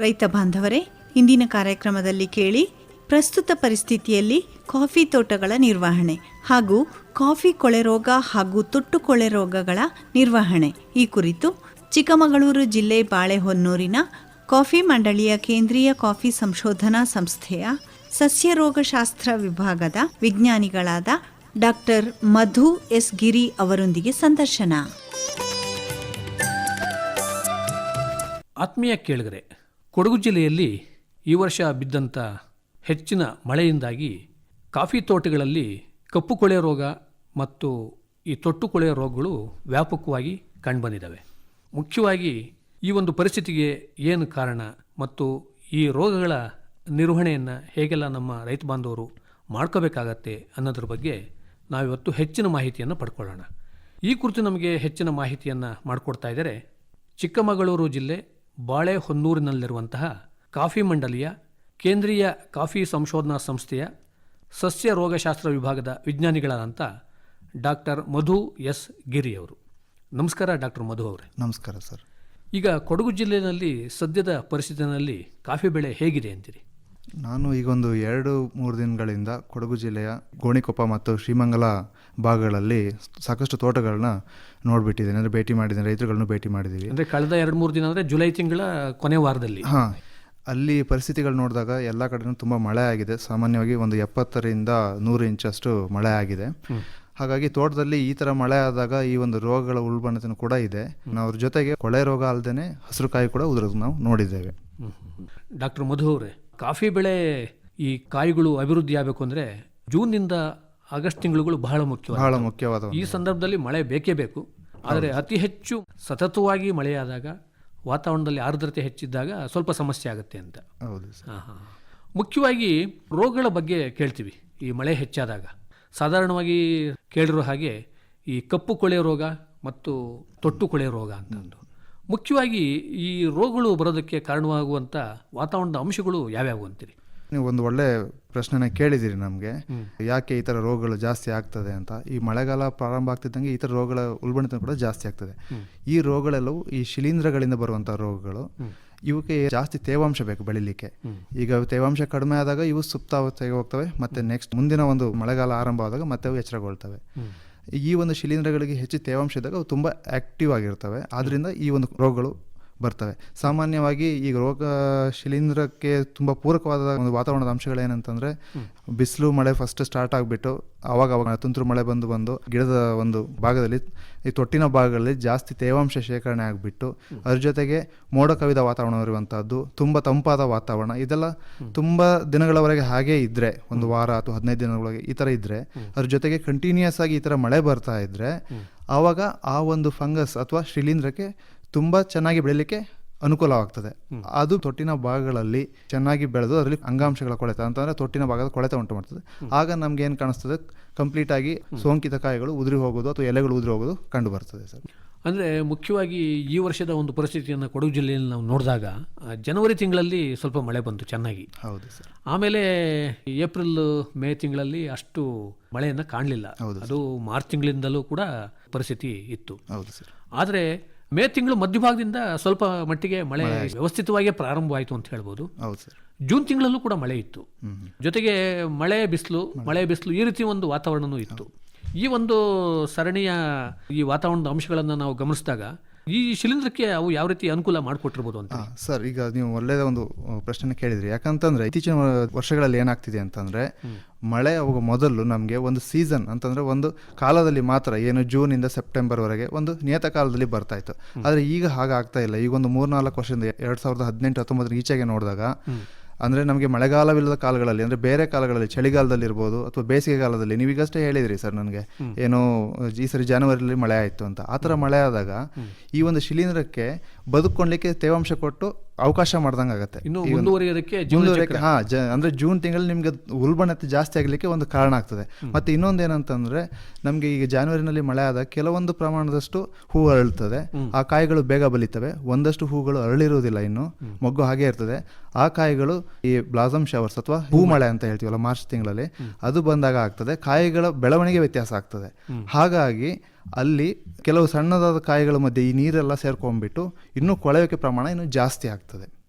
ರೈತ ಬಾಂಧವರೇ, ಇಂದಿನ ಕಾರ್ಯಕ್ರಮದಲ್ಲಿ ಕೇಳಿ ಪ್ರಸ್ತುತ ಪರಿಸ್ಥಿತಿಯಲ್ಲಿ ಕಾಫಿ ತೋಟಗಳ ನಿರ್ವಹಣೆ ಹಾಗೂ ಕಾಫಿ ಕೊಳೆ ರೋಗ ಹಾಗೂ ತೊಟ್ಟು ಕೊಳೆ ರೋಗಗಳ ನಿರ್ವಹಣೆ. ಈ ಕುರಿತು ಚಿಕ್ಕಮಗಳೂರು ಜಿಲ್ಲೆ ಬಾಳೆಹೊನ್ನೂರಿನ ಕಾಫಿ ಮಂಡಳಿಯ ಕೇಂದ್ರೀಯ ಕಾಫಿ ಸಂಶೋಧನಾ ಸಂಸ್ಥೆಯ ಸಸ್ಯ ರೋಗಶಾಸ್ತ್ರ ವಿಭಾಗದ ವಿಜ್ಞಾನಿಗಳಾದ ಡಾಕ್ಟರ್ ಮಧು ಎಸ್ ಗಿರಿ ಅವರೊಂದಿಗೆ ಸಂದರ್ಶನ. ಆತ್ಮೀಯ ಕೇಳಿಗರೆ ಕೊಡಗು ಜಿಲ್ಲೆಯಲ್ಲಿ ಈ ವರ್ಷ ಬಿದ್ದಂಥ ಹೆಚ್ಚಿನ ಮಳೆಯಿಂದಾಗಿ ಕಾಫಿ ತೋಟಗಳಲ್ಲಿ ಕಪ್ಪು ಕೊಳೆ ರೋಗ ಮತ್ತು ಈ ತೊಟ್ಟು ಕೊಳೆ ರೋಗಗಳು ವ್ಯಾಪಕವಾಗಿ ಕಂಡುಬಂದಿದ್ದಾವೆ. ಮುಖ್ಯವಾಗಿ ಈ ಒಂದು ಪರಿಸ್ಥಿತಿಗೆ ಏನು ಕಾರಣ ಮತ್ತು ಈ ರೋಗಗಳ ನಿರ್ವಹಣೆಯನ್ನು ಹೇಗೆಲ್ಲ ನಮ್ಮ ರೈತ ಬಾಂಧವರು ಮಾಡ್ಕೋಬೇಕಾಗತ್ತೆ ಅನ್ನೋದ್ರ ಬಗ್ಗೆ ನಾವಿವತ್ತು ಹೆಚ್ಚಿನ ಮಾಹಿತಿಯನ್ನು ಪಡ್ಕೊಳ್ಳೋಣ. ಈ ಕುರಿತು ನಮಗೆ ಹೆಚ್ಚಿನ ಮಾಹಿತಿಯನ್ನು ಮಾಡಿಕೊಡ್ತಾ ಇದ್ದಾರೆ ಚಿಕ್ಕಮಗಳೂರು ಜಿಲ್ಲೆ ಬಾಳೆಹೊನ್ನೂರಿನಲ್ಲಿರುವಂತಹ ಕಾಫಿ ಮಂಡಲಿಯ ಕೇಂದ್ರೀಯ ಕಾಫಿ ಸಂಶೋಧನಾ ಸಂಸ್ಥೆಯ ಸಸ್ಯ ರೋಗಶಾಸ್ತ್ರ ವಿಭಾಗದ ವಿಜ್ಞಾನಿಗಳಾದಂಥ ಡಾಕ್ಟರ್ ಮಧು ಎಸ್ ಗಿರಿ ಅವರು. ನಮಸ್ಕಾರ ಡಾಕ್ಟರ್ ಮಧು ಅವರೇ. ನಮಸ್ಕಾರ ಸರ್. ಈಗ ಕೊಡಗು ಜಿಲ್ಲೆಯಲ್ಲಿ ಸದ್ಯದ ಪರಿಸ್ಥಿತಿನಲ್ಲಿ ಕಾಫಿ ಬೆಳೆ ಹೇಗಿದೆ ಅಂತೀರಿ? ನಾನು ಈಗೊಂದು ಎರಡು ಮೂರು ದಿನಗಳಿಂದ ಕೊಡಗು ಜಿಲ್ಲೆಯ ಗೋಣಿಕೊಪ್ಪ ಮತ್ತು ಶ್ರೀಮಂಗಲ ಭಾಗಗಳಲ್ಲಿ ಸಾಕಷ್ಟು ತೋಟಗಳನ್ನ ನೋಡಿಬಿಟ್ಟಿದ್ದೇನೆ. ಅಂದರೆ ಭೇಟಿ ಮಾಡಿದ್ದೇನೆ ರೈತರುಗಳನ್ನು ಭೇಟಿ ಮಾಡಿದ್ದೀವಿ. ಅಂದರೆ ಕಳೆದ ಎರಡು ಮೂರು ದಿನ ಅಂದರೆ ಜುಲೈ ತಿಂಗಳ ಕೊನೆ ವಾರದಲ್ಲಿ. ಹಾಂ ಅಲ್ಲಿ ಪರಿಸ್ಥಿತಿಗಳು ನೋಡಿದಾಗ ಎಲ್ಲ ಕಡೆನೂ ತುಂಬ ಮಳೆ ಆಗಿದೆ. ಸಾಮಾನ್ಯವಾಗಿ ಒಂದು ಎಪ್ಪತ್ತರಿಂದ ನೂರು ಇಂಚಷ್ಟು ಮಳೆ ಆಗಿದೆ. ಹಾಗಾಗಿ ತೋಟದಲ್ಲಿ ಈ ಥರ ಮಳೆ ಆದಾಗ ಈ ಒಂದು ರೋಗಗಳ ಉಲ್ಬಣತೆ ಕೂಡ ಇದೆ. ನಾವು ಜೊತೆಗೆ ಕೊಳೆ ರೋಗ ಅಲ್ಲದೆ ಹಸಿರು ಕಾಯಿ ಕೂಡ ಉದುರೋದು ನಾವು ನೋಡಿದ್ದೇವೆ. ಡಾಕ್ಟರ್ ಮಧು ಅವರೇ ಕಾಫಿ ಬೆಳೆ ಈ ಕಾಯಿಗಳು ಅಭಿವೃದ್ಧಿ ಆಗಬೇಕು ಅಂದರೆ ಜೂನ್ನಿಂದ ಆಗಸ್ಟ್ ತಿಂಗಳುಗಳು ಬಹಳ ಮುಖ್ಯ ಬಹಳ ಮುಖ್ಯವಾದ ಈ ಸಂದರ್ಭದಲ್ಲಿ ಮಳೆ ಬೇಕೇ ಬೇಕು. ಆದರೆ ಅತಿ ಹೆಚ್ಚು ಸತತವಾಗಿ ಮಳೆಯಾದಾಗ ವಾತಾವರಣದಲ್ಲಿ ಆರ್ದ್ರತೆ ಹೆಚ್ಚಿದ್ದಾಗ ಸ್ವಲ್ಪ ಸಮಸ್ಯೆ ಆಗುತ್ತೆ ಅಂತ. ಹೌದು ಮುಖ್ಯವಾಗಿ ರೋಗಗಳ ಬಗ್ಗೆ ಕೇಳ್ತೀವಿ ಈ ಮಳೆ ಹೆಚ್ಚಾದಾಗ. ಸಾಧಾರಣವಾಗಿ ಕೇಳಿರೋ ಹಾಗೆ ಈ ಕಪ್ಪು ಕೊಳೆ ರೋಗ ಮತ್ತು ತೊಟ್ಟು ಕೊಳೆ ರೋಗ ಅಂತ ಒಂದು. ಮುಖ್ಯವಾಗಿ ಈ ರೋಗಗಳು ಬರೋದಕ್ಕೆ ಕಾರಣವಾಗುವಂಥ ವಾತಾವರಣದ ಅಂಶಗಳು ಯಾವ್ಯಾವು ಅಂತೀರಿ? ನೀವು ಒಂದು ಒಳ್ಳೆ ಪ್ರಶ್ನೆನ ಕೇಳಿದಿರಿ ನಮಗೆ. ಯಾಕೆ ಈ ಥರ ರೋಗಗಳು ಜಾಸ್ತಿ ಆಗ್ತದೆ ಅಂತ? ಈ ಮಳೆಗಾಲ ಪ್ರಾರಂಭ ಆಗ್ತಿದ್ದಂಗೆ ಈ ಥರ ರೋಗಗಳ ಉಲ್ಬಣತೆ ಕೂಡ ಜಾಸ್ತಿ ಆಗ್ತದೆ. ಈ ರೋಗಗಳೆಲ್ಲವೂ ಈ ಶಿಲೀಂಧ್ರಗಳಿಂದ ಬರುವಂಥ ರೋಗಗಳು. ಇವಕ್ಕೆ ಜಾಸ್ತಿ ತೇವಾಂಶ ಬೇಕು ಬೆಳಿಲಿಕ್ಕೆ. ಈಗ ತೇವಾಂಶ ಕಡಿಮೆ ಆದಾಗ ಇವು ಸುಪ್ತಾವಸ್ಥೆಗೆ ಹೋಗ್ತವೆ ಮತ್ತೆ ನೆಕ್ಸ್ಟ್ ಮುಂದಿನ ಒಂದು ಮಳೆಗಾಲ ಆರಂಭ ಆದಾಗ ಮತ್ತೆ ಅವು ಎಚ್ಚರಗೊಳ್ತವೆ. ಈ ಒಂದು ಶಿಲೀಂಧ್ರಗಳಿಗೆ ಹೆಚ್ಚು ತೇವಾಂಶ ಇದ್ದಾಗ ಅವು ತುಂಬ ಆಕ್ಟಿವ್ ಆಗಿರ್ತವೆ. ಆದ್ದರಿಂದ ಈ ಒಂದು ರೋಗಗಳು ಬರ್ತವೆ. ಸಾಮಾನ್ಯವಾಗಿ ಈಗ ರೋಗ ಶಿಲೀಂಧ್ರಕ್ಕೆ ತುಂಬ ಪೂರಕವಾದ ಒಂದು ವಾತಾವರಣದ ಅಂಶಗಳೇನಂತಂದರೆ ಬಿಸಿಲು ಮಳೆ ಫಸ್ಟ್ ಸ್ಟಾರ್ಟ್ ಆಗಿಬಿಟ್ಟು ಅವಾಗ ಅವಾಗ ತುಂತುರು ಮಳೆ ಬಂದು ಬಂದು ಗಿಡದ ಒಂದು ಭಾಗದಲ್ಲಿ ಈ ತೊಟ್ಟಿನ ಭಾಗಗಳಲ್ಲಿ ಜಾಸ್ತಿ ತೇವಾಂಶ ಶೇಖರಣೆ ಆಗಿಬಿಟ್ಟು ಅದ್ರ ಜೊತೆಗೆ ಮೋಡ ಕವಿದ ವಾತಾವರಣ ಇರುವಂತಹದ್ದು ತುಂಬ ತಂಪಾದ ವಾತಾವರಣ ಇದೆಲ್ಲ ತುಂಬ ದಿನಗಳವರೆಗೆ ಹಾಗೇ ಇದ್ದರೆ ಒಂದು ವಾರ ಅಥವಾ ಹದಿನೈದು ದಿನಗಳೊಳಗೆ ಈ ಥರ ಇದ್ದರೆ ಅದ್ರ ಜೊತೆಗೆ ಕಂಟಿನ್ಯೂಸ್ ಆಗಿ ಈ ಥರ ಮಳೆ ಬರ್ತಾ ಇದ್ರೆ ಆವಾಗ ಆ ಒಂದು ಫಂಗಸ್ ಅಥವಾ ಶಿಲೀಂಧ್ರಕ್ಕೆ ತುಂಬ ಚೆನ್ನಾಗಿ ಬೆಳೀಲಿಕ್ಕೆ ಅನುಕೂಲವಾಗ್ತದೆ. ಅದು ತೊಟ್ಟಿನ ಭಾಗಗಳಲ್ಲಿ ಚೆನ್ನಾಗಿ ಬೆಳೆದು ಅದರಲ್ಲಿ ಅಂಗಾಂಶಗಳ ಕೊಳೆತ ಅಂತಂದ್ರೆ ತೊಟ್ಟಿನ ಭಾಗದ ಕೊಳೆತ ಉಂಟು ಮಾಡ್ತದೆ. ಆಗ ನಮ್ಗೆ ಏನು ಕಾಣಿಸ್ತದೆ? ಕಂಪ್ಲೀಟ್ ಆಗಿ ಸೋಂಕಿತ ಕಾಯಿಗಳು ಉದುರಿ ಹೋಗೋದು ಅಥವಾ ಎಲೆಗಳು ಉದುರಿ ಹೋಗೋದು ಕಂಡು ಬರ್ತದೆ ಸರ್. ಅಂದರೆ ಮುಖ್ಯವಾಗಿ ಈ ವರ್ಷದ ಒಂದು ಪರಿಸ್ಥಿತಿಯನ್ನು ಕೊಡಗು ಜಿಲ್ಲೆಯಲ್ಲಿ ನಾವು ನೋಡಿದಾಗ ಜನವರಿ ತಿಂಗಳಲ್ಲಿ ಸ್ವಲ್ಪ ಮಳೆ ಬಂತು ಚೆನ್ನಾಗಿ. ಹೌದು ಸರ್. ಆಮೇಲೆ ಏಪ್ರಿಲ್ ಮೇ ತಿಂಗಳಲ್ಲಿ ಅಷ್ಟು ಮಳೆಯನ್ನು ಕಾಣಲಿಲ್ಲ. ಅದು ಮಾರ್ಚ್ ತಿಂಗಳಿಂದಲೂ ಕೂಡ ಪರಿಸ್ಥಿತಿ ಇತ್ತು. ಹೌದು ಸರ್. ಆದರೆ ಮೇ ತಿಂಗಳು ಮಧ್ಯಭಾಗದಿಂದ ಸ್ವಲ್ಪ ಮಟ್ಟಿಗೆ ಮಳೆ ವ್ಯವಸ್ಥಿತವಾಗಿ ಪ್ರಾರಂಭವಾಯಿತು ಅಂತ ಹೇಳ್ಬೋದು. ಜೂನ್ ತಿಂಗಳಲ್ಲೂ ಕೂಡ ಮಳೆ ಇತ್ತು. ಜೊತೆಗೆ ಮಳೆ ಬಿಸಿಲು ಮಳೆ. ಬಿಸಿಲು ಈ ರೀತಿ ಒಂದು ವಾತಾವರಣನೂ ಇತ್ತು. ಈ ಒಂದು ಸರಣಿಯ ಈ ವಾತಾವರಣದ ಅಂಶಗಳನ್ನು ನಾವು ಗಮನಿಸಿದಾಗ ಈ ಶಿಲೀಂಧ್ರಕ್ಕೆ ಅವು ಯಾವ ರೀತಿ ಅನುಕೂಲ ಮಾಡಿಕೊಟ್ಟಿರ್ಬೋದು ಅಂತ ಸರ್ ಈಗ ನೀವು ಒಳ್ಳೆಯ ಒಂದು ಪ್ರಶ್ನೆ ಕೇಳಿದ್ರಿ. ಯಾಕಂತಂದ್ರೆ ಇತ್ತೀಚಿನ ವರ್ಷಗಳಲ್ಲಿ ಏನಾಗ್ತಿದೆ ಅಂತಂದ್ರೆ ಮಳೆ ಅವಾಗ ಮೊದಲು ನಮಗೆ ಒಂದು ಸೀಸನ್ ಅಂತಂದ್ರೆ ಒಂದು ಕಾಲದಲ್ಲಿ ಮಾತ್ರ ಏನು ಜೂನ್ ಇಂದ ಸೆಪ್ಟೆಂಬರ್ ವರೆಗೆ ಒಂದು ನಿಯತಕಾಲದಲ್ಲಿ ಬರ್ತಾ ಇತ್ತು. ಆದರೆ ಈಗ ಹಾಗಾಗ್ತಾ ಇಲ್ಲ. ಈಗ ಒಂದು ಮೂರ್ನಾಲ್ಕು ವರ್ಷದಿಂದ ಎರಡ್ ಸಾವಿರದ ಹದಿನೆಂಟು ಹತ್ತೊಂಬತ್ತರ ಈಚೆಗೆ ನೋಡಿದಾಗ ಅಂದ್ರೆ ನಮಗೆ ಮಳೆಗಾಲವಿಲ್ಲದ ಕಾಲಗಳಲ್ಲಿ ಅಂದರೆ ಬೇರೆ ಕಾಲಗಳಲ್ಲಿ ಚಳಿಗಾಲದಲ್ಲಿ ಇರ್ಬೋದು ಅಥವಾ ಬೇಸಿಗೆ ಕಾಲದಲ್ಲಿ ನೀವೀಗಷ್ಟೇ ಹೇಳಿದ್ರಿ ಸರ್ ನನಗೆ ಏನೋ ಈ ಸರಿ ಜಾನುವರಿಯಲ್ಲಿ ಮಳೆ ಆಯಿತು ಅಂತ. ಆ ಥರ ಮಳೆ ಆದಾಗ ಈ ಒಂದು ಶಿಲೀಂಧ್ರಕ್ಕೆ ಬದುಕೊಂಡ್ಲಿಕ್ಕೆ ತೇವಾಂಶ ಕೊಟ್ಟು ಅವಕಾಶ ಮಾಡ್ದಂಗೆ ಆಗುತ್ತೆ. ಇನ್ನು ಮುಂದುವರಿಯೋದಕ್ಕೆ ಹಾ ಜ ಅಂದ್ರೆ ಜೂನ್ ತಿಂಗಳಲ್ಲಿ ನಿಮ್ಗೆ ಉಲ್ಬಣತೆ ಜಾಸ್ತಿ ಆಗಲಿಕ್ಕೆ ಒಂದು ಕಾರಣ ಆಗ್ತದೆ. ಮತ್ತೆ ಇನ್ನೊಂದು ಏನಂತಂದ್ರೆ ನಮ್ಗೆ ಈಗ ಜಾನ್ವರಿನಲ್ಲಿ ಮಳೆ ಆದ ಕೆಲವೊಂದು ಪ್ರಮಾಣದಷ್ಟು ಹೂ ಅರಳುತ್ತದೆ ಆ ಕಾಯಿಗಳು ಬೇಗ ಬಲಿತವೆ. ಒಂದಷ್ಟು ಹೂಗಳು ಅರಳಿರುವುದಿಲ್ಲ ಇನ್ನು. ಮೊಗ್ಗು ಹಾಗೆ ಇರ್ತದೆ. ಆ ಕಾಯಿಗಳು ಈ ಬ್ಲಾಸಮ್ ಶವರ್ಸ್ ಅಥವಾ ಹೂ ಮಳೆ ಅಂತ ಹೇಳ್ತೀವಲ್ಲ ಮಾರ್ಚ್ ತಿಂಗಳಲ್ಲಿ ಅದು ಬಂದಾಗ ಆಗ್ತದೆ. ಕಾಯಿಗಳ ಬೆಳವಣಿಗೆ ವ್ಯತ್ಯಾಸ ಆಗ್ತದೆ. ಹಾಗಾಗಿ ಅಲ್ಲಿ ಕೆಲವು ಸಣ್ಣದಾದ ಕಾಯಿಗಳ ಮಧ್ಯೆ ಈ ನೀರೆಲ್ಲ ಸೇರ್ಕೊಂಡ್ಬಿಟ್ಟು ಇನ್ನೂ ಕೊಳೆಯೋಕೆ ಪ್ರಮಾಣ ಇನ್ನು ಜಾಸ್ತಿ ಆಗ್ತದೆ.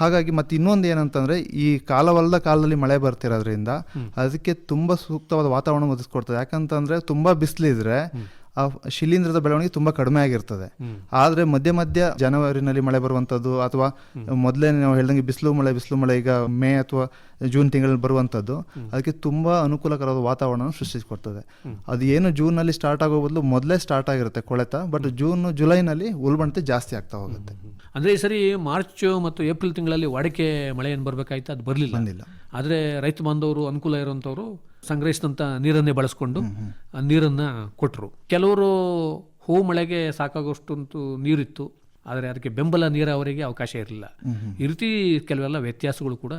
ಹಾಗಾಗಿ ಮತ್ತೆ ಇನ್ನೊಂದು ಏನಂತಂದ್ರೆ ಈ ಕಾಲವಲ್ಲದ ಕಾಲದಲ್ಲಿ ಮಳೆ ಬರ್ತಿರೋದ್ರಿಂದ ಅದಕ್ಕೆ ತುಂಬಾ ಸೂಕ್ತವಾದ ವಾತಾವರಣ ಒದಗಿಸ್ಕೊಡ್ತದೆ. ಯಾಕಂತಂದ್ರೆ ತುಂಬಾ ಬಿಸಿಲಿದ್ರೆ ಆ ಶಿಲೀಂಧ್ರದ ಬೆಳವಣಿಗೆ ತುಂಬಾ ಕಡಿಮೆ ಆಗಿರ್ತದೆ. ಆದ್ರೆ ಮಧ್ಯ ಮಧ್ಯ ಜನವರಿನಲ್ಲಿ ಮಳೆ ಬರುವಂತದ್ದು ಅಥವಾ ಮೊದಲೇ ನಾವು ಹೇಳ್ದಂಗೆ ಬಿಸಿಲು ಮಳೆ ಬಿಸಿಲು ಮಳೆ ಈಗ ಮೇ ಅಥವಾ ಜೂನ್ ತಿಂಗಳಲ್ಲಿ ಬರುವಂತದ್ದು ಅದಕ್ಕೆ ತುಂಬಾ ಅನುಕೂಲಕರವಾದ ವಾತಾವರಣ ಸೃಷ್ಟಿಸಿಕೊಡ್ತದೆ. ಅದು ಏನು ಜೂನ್ನಲ್ಲಿ ಸ್ಟಾರ್ಟ್ ಆಗೋ ಬದಲು ಮೊದಲೇ ಸ್ಟಾರ್ಟ್ ಆಗಿರುತ್ತೆ ಕೊಳೆತ ಬಟ್ ಜೂನ್ ಜುಲೈನಲ್ಲಿ ಉಲ್ಬಣತೆ ಜಾಸ್ತಿ ಆಗ್ತಾ ಹೋಗುತ್ತೆ. ಅಂದ್ರೆ ಈ ಸರಿ ಮಾರ್ಚ್ ಮತ್ತು ಏಪ್ರಿಲ್ ತಿಂಗಳಲ್ಲಿ ವಾಡಿಕೆ ಮಳೆ ಏನು ಬರಬೇಕಾಯ್ತು? ಅದು ಬರಲಿಲ್ಲ. ಬಂದಿಲ್ಲ. ಆದರೆ ರೈತ ಬಾಂಧವರು ಅನುಕೂಲ ಇರುವಂಥವ್ರು ಸಂಗ್ರಹಿಸಿದಂಥ ನೀರನ್ನೇ ಬಳಸ್ಕೊಂಡು ಆ ನೀರನ್ನು ಕೊಟ್ಟರು ಕೆಲವರು ಹೂ ಮಳೆಗೆ ಸಾಕಾಗುವಷ್ಟಂತೂ ನೀರಿತ್ತು ಆದರೆ ಅದಕ್ಕೆ ಬೆಂಬಲ ನೀರಾವರಿಗೆ ಅವಕಾಶ ಇರಲಿಲ್ಲ. ಈ ರೀತಿ ಕೆಲವೆಲ್ಲ ವ್ಯತ್ಯಾಸಗಳು ಕೂಡ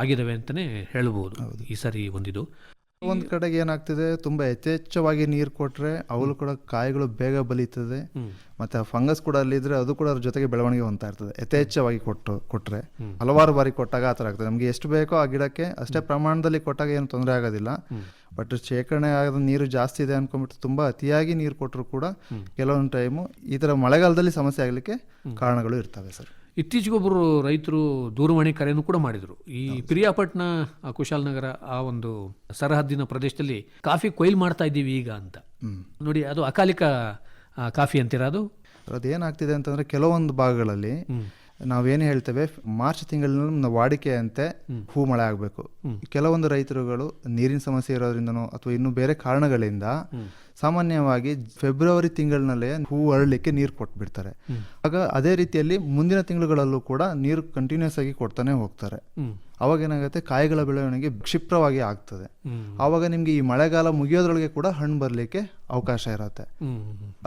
ಆಗಿದ್ದಾವೆ ಅಂತಲೇ ಹೇಳ್ಬೋದು. ಈ ಸರಿ ಒಂದಿದು ಒಂದ್ ಕಡೆಗೆ ಏನಾಗ್ತಿದೆ? ತುಂಬಾ ಯಥೇಚ್ಛವಾಗಿ ನೀರು ಕೊಟ್ರೆ ಅವಳು ಕೂಡ ಕಾಯಿಗಳು ಬೇಗ ಬಲಿತದೆ. ಮತ್ತೆ ಆ ಫಂಗಸ್ ಕೂಡ ಅಲ್ಲಿದ್ರೆ ಅದು ಕೂಡ ಅದ್ರ ಜೊತೆಗೆ ಬೆಳವಣಿಗೆ ಹೊಂತಾ ಇರ್ತದೆ. ಯಥೇಚ್ಛವಾಗಿ ಕೊಟ್ಟು ಕೊಟ್ರೆ. ಹಲವಾರು ಬಾರಿ ಕೊಟ್ಟಾಗ ಆ ಥರ ಆಗ್ತದೆ. ನಮ್ಗೆ ಎಷ್ಟು ಬೇಕೋ ಆ ಗಿಡಕ್ಕೆ ಅಷ್ಟೇ ಪ್ರಮಾಣದಲ್ಲಿ ಕೊಟ್ಟಾಗ ಏನು ತೊಂದರೆ ಆಗೋದಿಲ್ಲ. ಬಟ್ ಶೇಖರಣೆ ಆಗದ ನೀರು ಜಾಸ್ತಿ ಇದೆ ಅನ್ಕೊಂಡ್ಬಿಟ್ಟು ತುಂಬಾ ಅತಿಯಾಗಿ ನೀರು ಕೊಟ್ಟರು ಕೂಡ ಕೆಲವೊಂದು ಟೈಮು ಈ ತರ ಮಳೆಗಾಲದಲ್ಲಿ ಸಮಸ್ಯೆ ಆಗ್ಲಿಕ್ಕೆ ಕಾರಣಗಳು ಇರ್ತವೆ ಸರ್. ಇತ್ತೀಚೆಗೊಬ್ಬರು ರೈತರು ದೂರವಾಣಿ ಕರೆಯನ್ನು ಕೂಡ ಮಾಡಿದರು. ಈ ಪಿರಿಯಾಪಟ್ನ ಕುಶಾಲನಗರ ಆ ಒಂದು ಸರಹದ್ದಿನ ಪ್ರದೇಶದಲ್ಲಿ ಕಾಫಿ ಕೊಯ್ಲು ಮಾಡ್ತಾ ಇದ್ದೀವಿ ಈಗ ಅಂತ. ನೋಡಿ ಅದು ಅಕಾಲಿಕ ಕಾಫಿ ಅಂತೀರಾ ಅದು? ಅದೇನಾಗ್ತಿದೆ ಅಂತಂದ್ರೆ ಕೆಲವೊಂದು ಭಾಗಗಳಲ್ಲಿ ನಾವೇನು ಹೇಳ್ತೇವೆ ಮಾರ್ಚ್ ತಿಂಗಳಿನಲ್ಲಿ ನಮ್ಮ ವಾಡಿಕೆಯಂತೆ ಹೂ ಮಳೆ ಆಗಬೇಕು. ಕೆಲವೊಂದು ರೈತರುಗಳು ನೀರಿನ ಸಮಸ್ಯೆ ಇರೋದ್ರಿಂದನೋ ಅಥವಾ ಇನ್ನು ಬೇರೆ ಕಾರಣಗಳಿಂದ ಸಾಮಾನ್ಯವಾಗಿ ಫೆಬ್ರವರಿ ತಿಂಗಳಿನಲ್ಲೇ ಹೂ ಅರಳಲಿಕ್ಕೆ ನೀರು ಕೊಟ್ಬಿಡ್ತಾರೆ. ಆಗ ಅದೇ ರೀತಿಯಲ್ಲಿ ಮುಂದಿನ ತಿಂಗಳುಗಳಲ್ಲೂ ಕೂಡ ನೀರು ಕಂಟಿನ್ಯೂಸ್ ಆಗಿ ಕೊಡ್ತಾನೆ ಹೋಗ್ತಾರೆ. ಅವಾಗ ಏನಾಗುತ್ತೆ? ಕಾಯಿಗಳ ಬೆಳವಣಿಗೆ ಕ್ಷಿಪ್ರವಾಗಿ ಆಗ್ತದೆ. ಆವಾಗ ನಿಮ್ಗೆ ಈ ಮಳೆಗಾಲ ಮುಗಿಯೋದ್ರೊಳಗೆ ಕೂಡ ಹಣ್ಣು ಬರ್ಲಿಕ್ಕೆ ಅವಕಾಶ ಇರುತ್ತೆ.